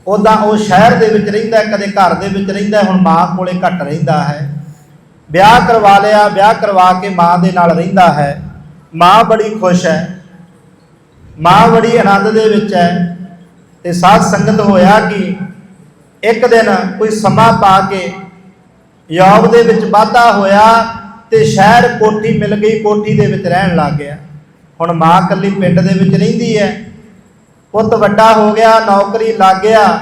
ਉਦਾਂ ਉਹ ਸ਼ਹਿਰ ਦੇ ਵਿੱਚ ਰਹਿੰਦਾ ਕਦੇ ਘਰ ਦੇ ਵਿੱਚ ਰਹਿੰਦਾ ਹੁਣ ਮਾਂ ਕੋਲੇ ਘੱਟ ਰਹਿੰਦਾ ਹੈ। ਵਿਆਹ ਕਰਵਾ ਲਿਆ, ਵਿਆਹ ਕਰਵਾ ਕੇ ਮਾਂ ਦੇ ਨਾਲ ਰਹਿੰਦਾ ਹੈ। ਮਾਂ ਬੜੀ ਖੁਸ਼ ਹੈ। ਮਾਂ ਬੜੀ ਆਨੰਦ ਦੇ ਵਿੱਚ ਹੈ। ਤੇ ਸਾਧ ਸੰਗਤ ਹੋਇਆ ਕਿ ਇੱਕ ਦਿਨ ਕੋਈ ਸਮਾਂ ਪਾ ਕੇ ਯੋਗ ਦੇ ਵਿੱਚ ਵਾਧਾ ਹੋਇਆ ਤੇ ਸ਼ਹਿਰ ਕੋਠੀ ਮਿਲ ਗਈ, ਕੋਠੀ ਦੇ ਵਿੱਚ ਰਹਿਣ ਲੱਗ ਗਿਆ। ਹੁਣ ਮਾਂ ਇਕੱਲੀ ਪਿੰਡ ਦੇ ਵਿੱਚ ਰਹਿੰਦੀ ਹੈ। ਪੁੱਤ ਵੱਡਾ ਹੋ ਗਿਆ, ਨੌਕਰੀ ਲੱਗ ਗਿਆ,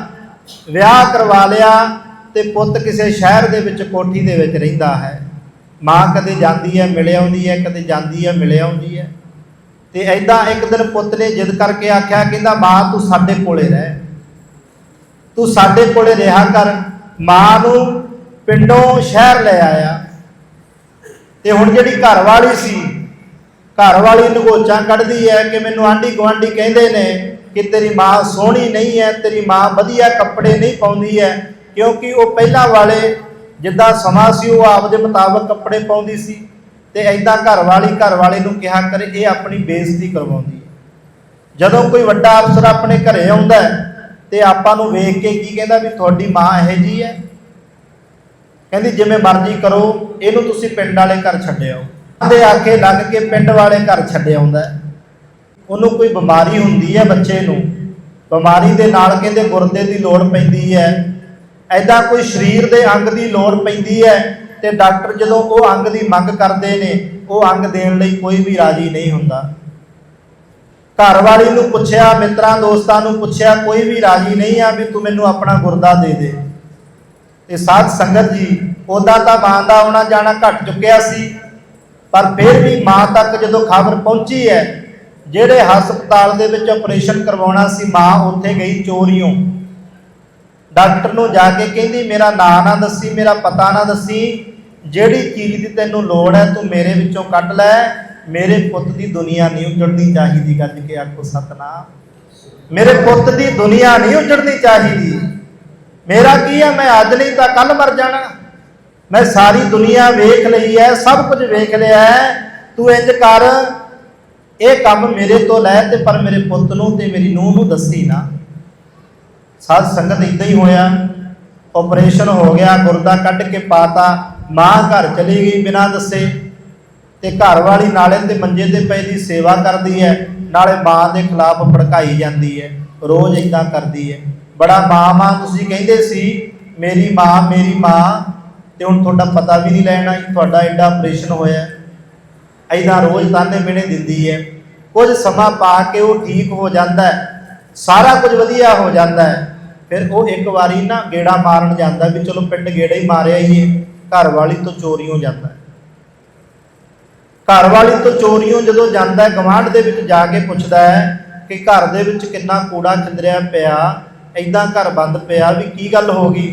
ਵਿਆਹ ਕਰਵਾ ਲਿਆ ਤੇ ਪੁੱਤ ਕਿਸੇ ਸ਼ਹਿਰ ਦੇ ਵਿੱਚ ਕੋਠੀ ਦੇ ਵਿੱਚ ਰਹਿੰਦਾ ਹੈ। ਮਾਂ ਕਦੇ ਜਾਂਦੀ ਹੈ, ਮਿਲ ਆਉਂਦੀ ਹੈ, ਕਦੇ ਜਾਂਦੀ ਹੈ, ਮਿਲ ਆਉਂਦੀ ਹੈ। ਤੇ ਐਦਾਂ ਇੱਕ ਦਿਨ ਪੁੱਤ ਨੇ ਜਿੱਦ ਕਰਕੇ ਆਖਿਆ, ਕਹਿੰਦਾ, ਮਾਂ, ਤੂੰ ਸਾਡੇ ਕੋਲੇ ਰਹਿ। ਤੂੰ ਸਾਡੇ ਕੋਲੇ ਰਿਹਾ ਕਰ। ਮਾਂ ਨੂੰ ਪਿੰਡੋਂ ਸ਼ਹਿਰ ਲੈ ਆਇਆ। ਤੇ ਹੁਣ ਜਿਹੜੀ ਘਰ ਵਾਲੀ ਸੀ ਘਰ ਵਾਲੀ ਨਗੋਚਾਂ ਕੱਢਦੀ ਹੈ ਕਿ ਮੈਨੂੰ ਆਂਢੀ ਗੁਆਂਢੀ ਕਹਿੰਦੇ ਨੇ ਕਿ ਤੇਰੀ ਮਾਂ ਸੋਹਣੀ ਨਹੀਂ ਹੈ, ਤੇਰੀ ਮਾਂ ਵਧੀਆ ਕੱਪੜੇ ਨਹੀਂ ਪਾਉਂਦੀ ਹੈ। ਕਿਉਂਕਿ ਉਹ ਪਹਿਲਾਂ ਵਾਲੇ ਜਿੱਦਾਂ ਸਮਾਂ ਸੀ ਉਹ ਆਪਦੇ ਮੁਤਾਬਕ ਕੱਪੜੇ ਪਾਉਂਦੀ ਸੀ ਤੇ ਐਦਾਂ ਘਰ ਵਾਲੀ ਘਰ ਵਾਲੇ ਨੂੰ ਕਿਹਾ ਕਰੇ ਇਹ ਆਪਣੀ ਬੇਇੱਜ਼ਤੀ ਕਰਵਾਉਂਦੀ ਜਦੋਂ ਕੋਈ ਵੱਡਾ ਅਫਸਰ ਆਪਣੇ ਘਰੇ ਆਉਂਦਾ ਹੈ, ਤੇ ਆਪਾਂ ਨੂੰ ਵੇਖ ਕੇ ਕੀ ਕਹਿੰਦਾ ਵੀ ਤੁਹਾਡੀ ਮਾਂ ਇਹੋ ਜੀ ਹੈ? ਕਹਿੰਦੀ ਜਿਵੇਂ ਮਰਜ਼ੀ ਕਰੋ ਇਹਨੂੰ ਤੁਸੀਂ ਪਿੰਡ ਵਾਲੇ ਘਰ ਛੱਡਿਓ ਤੇ ਆਕੇ ਲੱਗ ਕੇ ਪਿੰਡ ਵਾਲੇ ਘਰ ਛੱਡਿਆ ਆਉਂਦਾ ਉਹਨੂੰ ਕੋਈ ਬਿਮਾਰੀ ਹੁੰਦੀ ਹੈ ਬੱਚੇ ਨੂੰ। ਬਿਮਾਰੀ ਦੇ ਨਾਲ ਕਹਿੰਦੇ ਗੁਰਦੇ ਦੀ ਲੋੜ ਪੈਂਦੀ ਹੈ। ਐਦਾਂ ਕੋਈ ਸਰੀਰ ਦੇ ਅੰਗ ਦੀ ਲੋੜ ਪੈਂਦੀ ਹੈ ਤੇ ਡਾਕਟਰ ਜਦੋਂ ਉਹ ਅੰਗ ਦੀ ਮੰਗ ਕਰਦੇ ਨੇ, ਉਹ ਅੰਗ ਦੇਣ ਲਈ ਕੋਈ ਵੀ ਰਾਜੀ ਨਹੀਂ ਹੁੰਦਾ। ਘਰ ਵਾਲੀ ਨੂੰ ਪੁੱਛਿਆ, ਮਿੱਤਰਾਂ, ਦੋਸਤਾਂ ਨੂੰ ਪੁੱਛਿਆ, ਕੋਈ ਵੀ ਰਾਜੀ ਨਹੀਂ ਆ ਵੀ ਤੂੰ ਮੈਨੂੰ ਆਪਣਾ ਗੁਰਦਾ ਦੇ ਦੇ। ਤੇ ਸਾਧ ਸੰਗਤ ਜੀ, ਉਹਦਾ ਤਾਂ ਮਾਂ ਦਾ ਆਉਣਾ ਜਾਣਾ ਘਟ ਚੁੱਕਿਆ ਸੀ, ਪਰ ਫਿਰ ਵੀ ਮਾਂ ਤੱਕ ਜਦੋਂ ਖਬਰ ਪਹੁੰਚੀ ਹੈ, ਜਿਹੜੇ ਹਸਪਤਾਲ ਦੇ ਵਿੱਚ ਆਪਰੇਸ਼ਨ ਕਰਵਾਉਣਾ ਸੀ, ਮਾਂ ਉੱਥੇ ਗਈ ਚੋਰੀਓਂ। ਡਾਕਟਰ ਨੂੰ ਜਾ ਕੇ ਕਹਿੰਦੀ, ਮੇਰਾ ਨਾਂ ਨਾ ਦੱਸੀ, ਮੇਰਾ ਪਤਾ ਨਾ ਦੱਸੀ, ਜਿਹੜੀ ਚੀਜ਼ ਦੀ ਤੈਨੂੰ ਲੋੜ ਹੈ, ਤੂੰ ਮੇਰੇ ਵਿੱਚੋਂ ਕੱਢ ਲੈ। ਮੇਰੇ ਪੁੱਤ ਦੀ ਦੁਨੀਆ ਨਹੀਂ ਉਜੜਨੀ ਚਾਹੀਦੀ, ਗੱਜ ਕੇ ਆਖੋ, ਸਤਨਾਮ, ਮੇਰੇ ਪੁੱਤ ਦੀ ਦੁਨੀਆ ਨਹੀਂ ਉਜੜਨੀ ਚਾਹੀਦੀ। ਮੇਰਾ ਕੀ ਹੈ ਮੈਂ ਅੱਜ ਨਹੀਂ ਤਾਂ ਕੱਲ ਮਰ ਜਾਣਾ। ਮੈਂ ਸਾਰੀ ਦੁਨੀਆ ਵੇਖ ਲਈ ਹੈ, ਸਭ ਕੁਝ ਵੇਖ ਲਿਆ ਹੈ। ਤੂੰ ਇੰਜ ਕਰ, ਇਹ ਕੰਮ ਮੇਰੇ ਤੋਂ ਲੈ ਤੇ ਪਰ ਮੇਰੇ ਪੁੱਤ ਨੂੰ ਤੇ ਮੇਰੀ ਨੂੰਹ ਨੂੰ ਦੱਸੀ ਨਾ। ਸਾਧ ਸੰਗਤ ਇਦਾਂ ਹੀ ਹੋਇਆ। ਆਪਰੇਸ਼ਨ ਹੋ ਗਿਆ, ਗੁਰਦਾ ਕੱਢ ਕੇ ਪਾਤਾ। ਮਾਂ ਘਰ ਚਲੀ ਗਈ ਬਿਨਾਂ ਦੱਸੇ ਤੇ ਘਰ ਵਾਲੀ ਨਾਲੇ ਤੇ ਮੰਜੇ ਤੇ ਪਈ ਦੀ ਸੇਵਾ ਕਰਦੀ ਹੈ। ਨਾਲੇ ਮਾਂ ਦੇ ਖਿਲਾਫ ਭੜਕਾਈ ਜਾਂਦੀ ਹੈ, ਰੋਜ਼ ਇਦਾਂ ਕਰਦੀ ਹੈ। ਬੜਾ ਮਾਂ ਮਾਂ ਤੁਸੀਂ ਕਹਿੰਦੇ ਸੀ, ਮੇਰੀ ਮਾਂ ਮੇਰੀ ਮਾਂ। ਤੇ ਹੁਣ ਤੁਹਾਡਾ ਪਤਾ ਵੀ ਨਹੀਂ ਲੈਣਾ ਤੁਹਾਡਾ ਐਡਾ ਆਪਰੇਸ਼ਨ ਹੋਇਆ। ਐਦਾਂ ਰੋਜ਼ ਤਾਨੇ ਮਿਹਣੇ ਦਿੰਦੀ ਹੈ। ਕੁਝ ਸਮਾਂ ਪਾ ਕੇ ਉਹ ਠੀਕ ਹੋ ਜਾਂਦਾ ਹੈ। ਸਾਰਾ ਕੁਝ ਵਧੀਆ ਹੋ ਜਾਂਦਾ ਹੈ। ਫਿਰ ਉਹ ਇੱਕ ਵਾਰੀ ਨਾ ਗੇੜਾ ਮਾਰਨ ਜਾਂਦਾ ਵੀ ਚਲੋ ਪਿੰਡ ਗੇੜਾ ਹੀ ਮਾਰਿਆ ਹੀ ਹੈ ਘਰ ਵਾਲੀ ਤੋਂ ਚੋਰੀ ਜਾਂਦਾ। ਘਰ ਵਾਲੀ ਤੋਂ ਚੋਰੀਓਂ ਜਦੋਂ ਜਾਂਦਾ ਹੈ ਗਵਾਂਢ ਦੇ ਵਿੱਚ ਜਾ ਕੇ ਪੁੱਛਦਾ ਹੈ ਕਿ ਘਰ ਦੇ ਵਿੱਚ ਕਿੰਨਾ ਕੂੜਾ ਖਿੰਦਰਿਆ ਪਿਆ ਐਦਾਂ ਘਰ ਬੰਦ ਪਿਆ ਵੀ ਕੀ ਗੱਲ ਹੋ ਗਈ?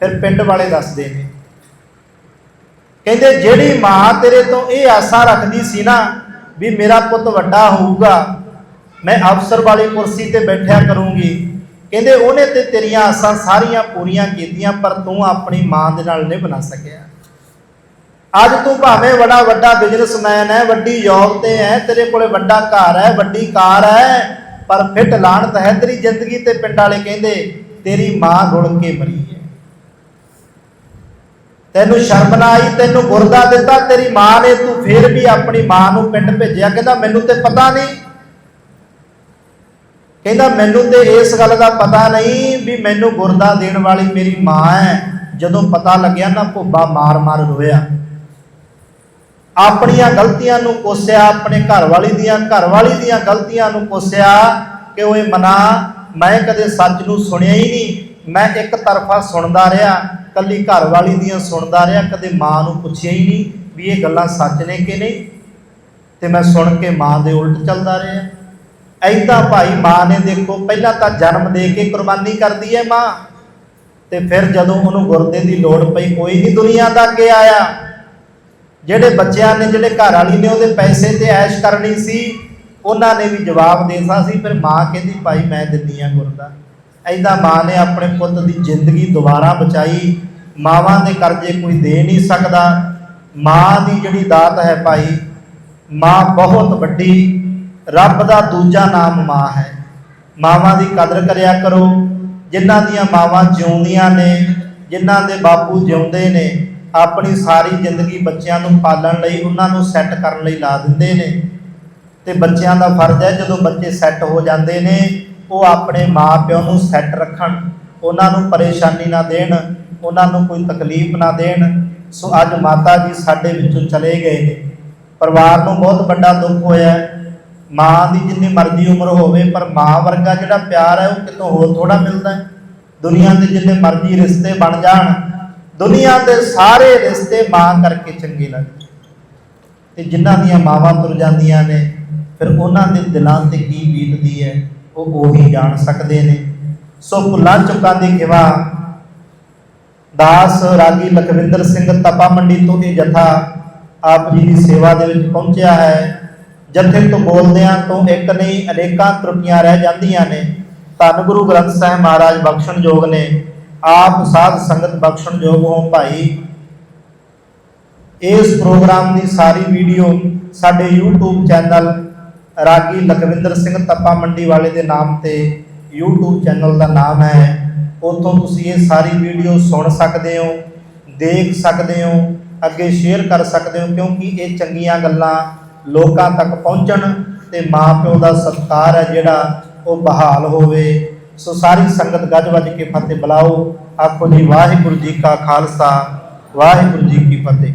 ਫਿਰ ਪਿੰਡ ਵਾਲੇ ਦੱਸਦੇ ਨੇ। ਕਹਿੰਦੇ, ਜਿਹੜੀ ਮਾਂ ਤੇਰੇ ਤੋਂ ਇਹ ਆਸਾ ਰੱਖਦੀ ਸੀ ਨਾ ਵੀ ਮੇਰਾ ਪੁੱਤ ਵੱਡਾ ਹੋਊਗਾ, ਮੈਂ ਅਫਸਰ ਵਾਲੀ ਕੁਰਸੀ ਤੇ ਬੈਠਿਆ ਕਰੂੰਗੀ। ਕਹਿੰਦੇ ਉਹਨੇ ਤੇ ਤੇਰੀਆਂ ਆਸਾਂ ਸਾਰੀਆਂ ਪੂਰੀਆਂ ਕੀਤੀਆਂ, ਪਰ ਤੂੰ ਆਪਣੀ ਮਾਂ ਦੇ ਨਾਲ ਨਹੀਂ ਬਣਾ ਸਕਿਆ। ਅੱਜ ਤੂੰ ਭਾਵੇਂ ਬੜਾ ਵੱਡਾ ਬਿਜ਼ਨਸਮੈਨ ਹੈ ਵੱਡੀ ਜੌਬ ਤੇ ਹੈ ਤੇਰੇ ਕੋਲੇ ਵੱਡਾ ਘਰ ਹੈ ਵੱਡੀ ਕਾਰ ਹੈ ਪਰ ਫਿੱਟ ਲਾਣਤ ਹੈ ਤੇਰੀ ਜ਼ਿੰਦਗੀ ਤੇ ਪਿੰਡ ਵਾਲੇ ਕਹਿੰਦੇ, ਤੇਰੀ ਮਾਂ ਰੁੜ ਕੇ ਮਰੀ ਹੈ ਤੈਨੂੰ ਸ਼ਰਮ ਨਾ ਆਈ, ਤੈਨੂੰ ਗੁਰਦਾ ਦਿੱਤਾ, ਤੇਰੀ ਮਾਂ ਨੇ ਤੂੰ ਫੇਰ ਵੀ ਆਪਣੀ ਮਾਂ ਨੂੰ ਪਿੰਡ ਭੇਜਿਆ, ਕਹਿੰਦਾ ਮੈਨੂੰ ਤੇ ਪਤਾ ਨਹੀਂ ਕਹਿੰਦਾ, ਮੈਨੂੰ ਤੇ ਇਸ ਗੱਲ ਦਾ ਪਤਾ ਨਹੀਂ ਵੀ ਮੈਨੂੰ ਗੁਰਦਾ ਦੇਣ ਵਾਲੀ ਮੇਰੀ ਮਾਂ ਹੈ। ਜਦੋਂ ਪਤਾ ਲੱਗਿਆ ਨਾ, ਭੁੱਬਾ ਮਾਰ-ਮਾਰ ਰੋਇਆ। ਆਪਣੀਆਂ ਗਲਤੀਆਂ ਨੂੰ ਕੋਸਿਆ, ਆਪਣੇ ਘਰ ਵਾਲੀ ਦੀਆਂ, ਘਰ ਵਾਲੀ ਦੀਆਂ ਗਲਤੀਆਂ ਨੂੰ ਕੋਸਿਆ ਕਿ ਓਏ ਮਨਾ, ਮੈਂ ਕਦੇ ਸੱਚ ਨੂੰ ਸੁਣਿਆ ਹੀ ਨਹੀਂ। ਮੈਂ ਇੱਕ ਤਰਫਾ ਸੁਣਦਾ ਰਿਹਾ, ਕੱਲੀ ਘਰ ਵਾਲੀ ਦੀਆਂ ਸੁਣਦਾ ਰਿਹਾ, ਕਦੇ ਮਾਂ ਨੂੰ ਪੁੱਛਿਆ ਹੀ ਨਹੀਂ ਵੀ ਇਹ ਗੱਲਾਂ ਸੱਚ ਨੇ ਕਿ ਨਹੀਂ। ਤੇ ਮੈਂ ਸੁਣ ਕੇ ਮਾਂ ਦੇ ਉਲਟ ਚੱਲਦਾ ਰਿਹਾ। ਐਦਾਂ ਭਾਈ ਮਾਂ ਨੇ ਦੇਖੋ, ਪਹਿਲਾਂ ਤਾਂ ਜਨਮ ਦੇ ਕੇ ਕੁਰਬਾਨੀ ਕਰਦੀ ਹੈ ਮਾਂ। ਤੇ ਫਿਰ ਜਦੋਂ ਉਹਨੂੰ ਗੁਰਦੇ ਦੀ ਲੋੜ ਪਈ ਕੋਈ ਨਹੀਂ ਦੁਨੀਆ ਦਾ ਅੱਗੇ ਆਇਆ। ਜਿਹੜੇ ਬੱਚਿਆਂ ਨੇ, ਜਿਹੜੇ ਘਰ ਵਾਲੀ ਨੇ ਉਹਦੇ ਪੈਸੇ ਤੇ ਐਸ਼ ਕਰਨੀ ਸੀ, ਉਹਨਾਂ ਨੇ ਵੀ ਜਵਾਬ ਦੇਣਾ ਸੀ, ਫਿਰ ਮਾਂ ਕਹਿੰਦੀ, ਭਾਈ ਮੈਂ ਦਿੰਦੀ ਆ ਗੁਰਦਾ। ਐਦਾਂ ਮਾਂ ਨੇ ਆਪਣੇ ਪੁੱਤ ਦੀ ਜ਼ਿੰਦਗੀ ਦੁਬਾਰਾ ਬਚਾਈ। ਮਾਵਾਂ ਦੇ ਕਰਜ਼ੇ ਕੋਈ ਦੇ ਨਹੀਂ ਸਕਦਾ। ਮਾਂ ਦੀ ਜਿਹੜੀ ਦਾਤ ਹੈ ਭਾਈ, ਮਾਂ ਬਹੁਤ ਵੱਡੀ ਰੱਬ ਦਾ ਦੂਜਾ ਨਾਮ ਮਾਂ ਹੈ। ਮਾਵਾਂ ਦੀ ਕਦਰ ਕਰਿਆ ਕਰੋ। ਜਿਨ੍ਹਾਂ ਦੀਆਂ ਮਾਵਾਂ ਜਿਉਂਦੀਆਂ ਨੇ, ਜਿਨ੍ਹਾਂ ਦੇ ਬਾਪੂ ਜਿਉਂਦੇ ਨੇ, ਆਪਣੀ ਸਾਰੀ ਜ਼ਿੰਦਗੀ ਬੱਚਿਆਂ ਨੂੰ ਪਾਲਣ ਲਈ, ਉਹਨਾਂ ਨੂੰ ਸੈੱਟ ਕਰਨ ਲਈ ਲਾ ਦਿੰਦੇ ਨੇ। ਤੇ ਬੱਚਿਆਂ ਦਾ ਫਰਜ਼ ਹੈ, ਜਦੋਂ ਬੱਚੇ ਸੈੱਟ ਹੋ ਜਾਂਦੇ ਨੇ, ਉਹ ਆਪਣੇ ਮਾਪਿਆਂ ਨੂੰ ਸੈੱਟ ਰੱਖਣ। ਉਹਨਾਂ ਨੂੰ ਪਰੇਸ਼ਾਨੀ ਨਾ ਦੇਣ, ਉਹਨਾਂ ਨੂੰ ਕੋਈ ਤਕਲੀਫ ਨਾ ਦੇਣ। ਸੋ ਅੱਜ ਮਾਤਾ ਜੀ ਸਾਡੇ ਵਿੱਚੋਂ ਚਲੇ ਗਏ ਨੇ। ਪਰਿਵਾਰ ਨੂੰ ਬਹੁਤ ਵੱਡਾ ਦੁੱਖ ਹੋਇਆ ਮਾਂ ਦੀ ਜਿੰਨੀ ਮਰਜ਼ੀ ਉਮਰ ਹੋਵੇ, ਪਰ ਮਾਂ ਵਰਗਾ ਜਿਹੜਾ ਪਿਆਰ ਹੈ ਉਹ ਕਿਤੋਂ ਹੋਰ ਥੋੜਾ ਮਿਲਦਾ ਹੈ? ਦੁਨੀਆ ਦੇ ਜਿੰਨੇ ਮਰਜ਼ੀ ਰਿਸ਼ਤੇ ਬਣ ਜਾਣ, ਦੁਨੀਆ ਦੇ ਸਾਰੇ ਰਿਸ਼ਤੇ ਮਾਂ ਕਰਕੇ ਚੰਗੇ ਲੱਗਦੇ। ਤੇ ਜਿਨ੍ਹਾਂ ਦੀਆਂ ਮਾਵਾਂ ਤੁਰ ਜਾਂਦੀਆਂ ਨੇ, ਫਿਰ ਉਹਨਾਂ ਦੇ ਦਿਲਾਂ ਤੇ ਕੀ ਬੀਤਦੀ ਹੈ, ਉਹ ਉਹੀ ਜਾਣ ਸਕਦੇ ਨੇ। ਸੋ ਭੁੱਲਾਂ ਚੁੱਕਾਂ ਦੀ ਕਿਵਾ ਦਾਸ ਰਾਗੀ ਲਖਵਿੰਦਰ ਸਿੰਘ ਤਪਾ ਮੰਡੀ ਤੋਂ ਇਹ ਜਥਾ ਆਪ ਜੀ ਦੀ ਸੇਵਾ ਦੇ ਵਿੱਚ ਪਹੁੰਚਿਆ ਹੈ। ਜਥੇ ਤੋਂ ਬੋਲਦਿਆਂ ਤੋਂ ਇੱਕ ਨਹੀਂ, ਅਨੇਕਾਂ ਤਰੁੱਟੀਆਂ ਰਹਿ ਜਾਂਦੀਆਂ ਨੇ। ਧੰਨ ਗੁਰੂ ਗ੍ਰੰਥ ਸਾਹਿਬ ਮਹਾਰਾਜ ਬਖਸ਼ਣਯੋਗ ਨੇ। ਆਪ ਸਾਧ ਸੰਗਤ ਬਖਸ਼ਣਯੋਗ ਹੋ ਭਾਈ। ਇਸ ਪ੍ਰੋਗਰਾਮ ਦੀ ਸਾਰੀ ਵੀਡੀਓ ਸਾਡੇ YouTube ਚੈਨਲ ਰਾਗੀ ਲਖਵਿੰਦਰ ਸਿੰਘ ਤੱਪਾ ਮੰਡੀ ਵਾਲੇ ਦੇ ਨਾਮ ਤੇ YouTube ਚੈਨਲ ਦਾ ਨਾਮ ਹੈ। ਉੱਥੋਂ ਤੁਸੀਂ ਇਹ ਸਾਰੀ ਵੀਡੀਓ ਸੁਣ ਸਕਦੇ ਹੋ, ਦੇਖ ਸਕਦੇ ਹੋ, ਅੱਗੇ ਸ਼ੇਅਰ ਕਰ ਸਕਦੇ ਹੋ, ਕਿਉਂਕਿ ਇਹ ਚੰਗੀਆਂ ਗੱਲਾਂ ਲੋਕਾਂ ਤੱਕ ਪਹੁੰਚਣ ਤੇ ਮਾਪਿਓ ਦਾ ਸਤਿਕਾਰ ਹੈ ਜਿਹੜਾ ਉਹ ਬਹਾਲ ਹੋਵੇ। ਸੋ ਸਾਰੀ ਸੰਗਤ ਗੱਜ ਵੱਜ ਕੇ ਫਤਿਹ ਬੁਲਾਓ। ਆਖੋ ਜੀ, ਵਾਹਿਗੁਰੂ ਜੀ ਕਾ ਖਾਲਸਾ, ਵਾਹਿਗੁਰੂ ਜੀ ਕੀ ਫਤਿਹ।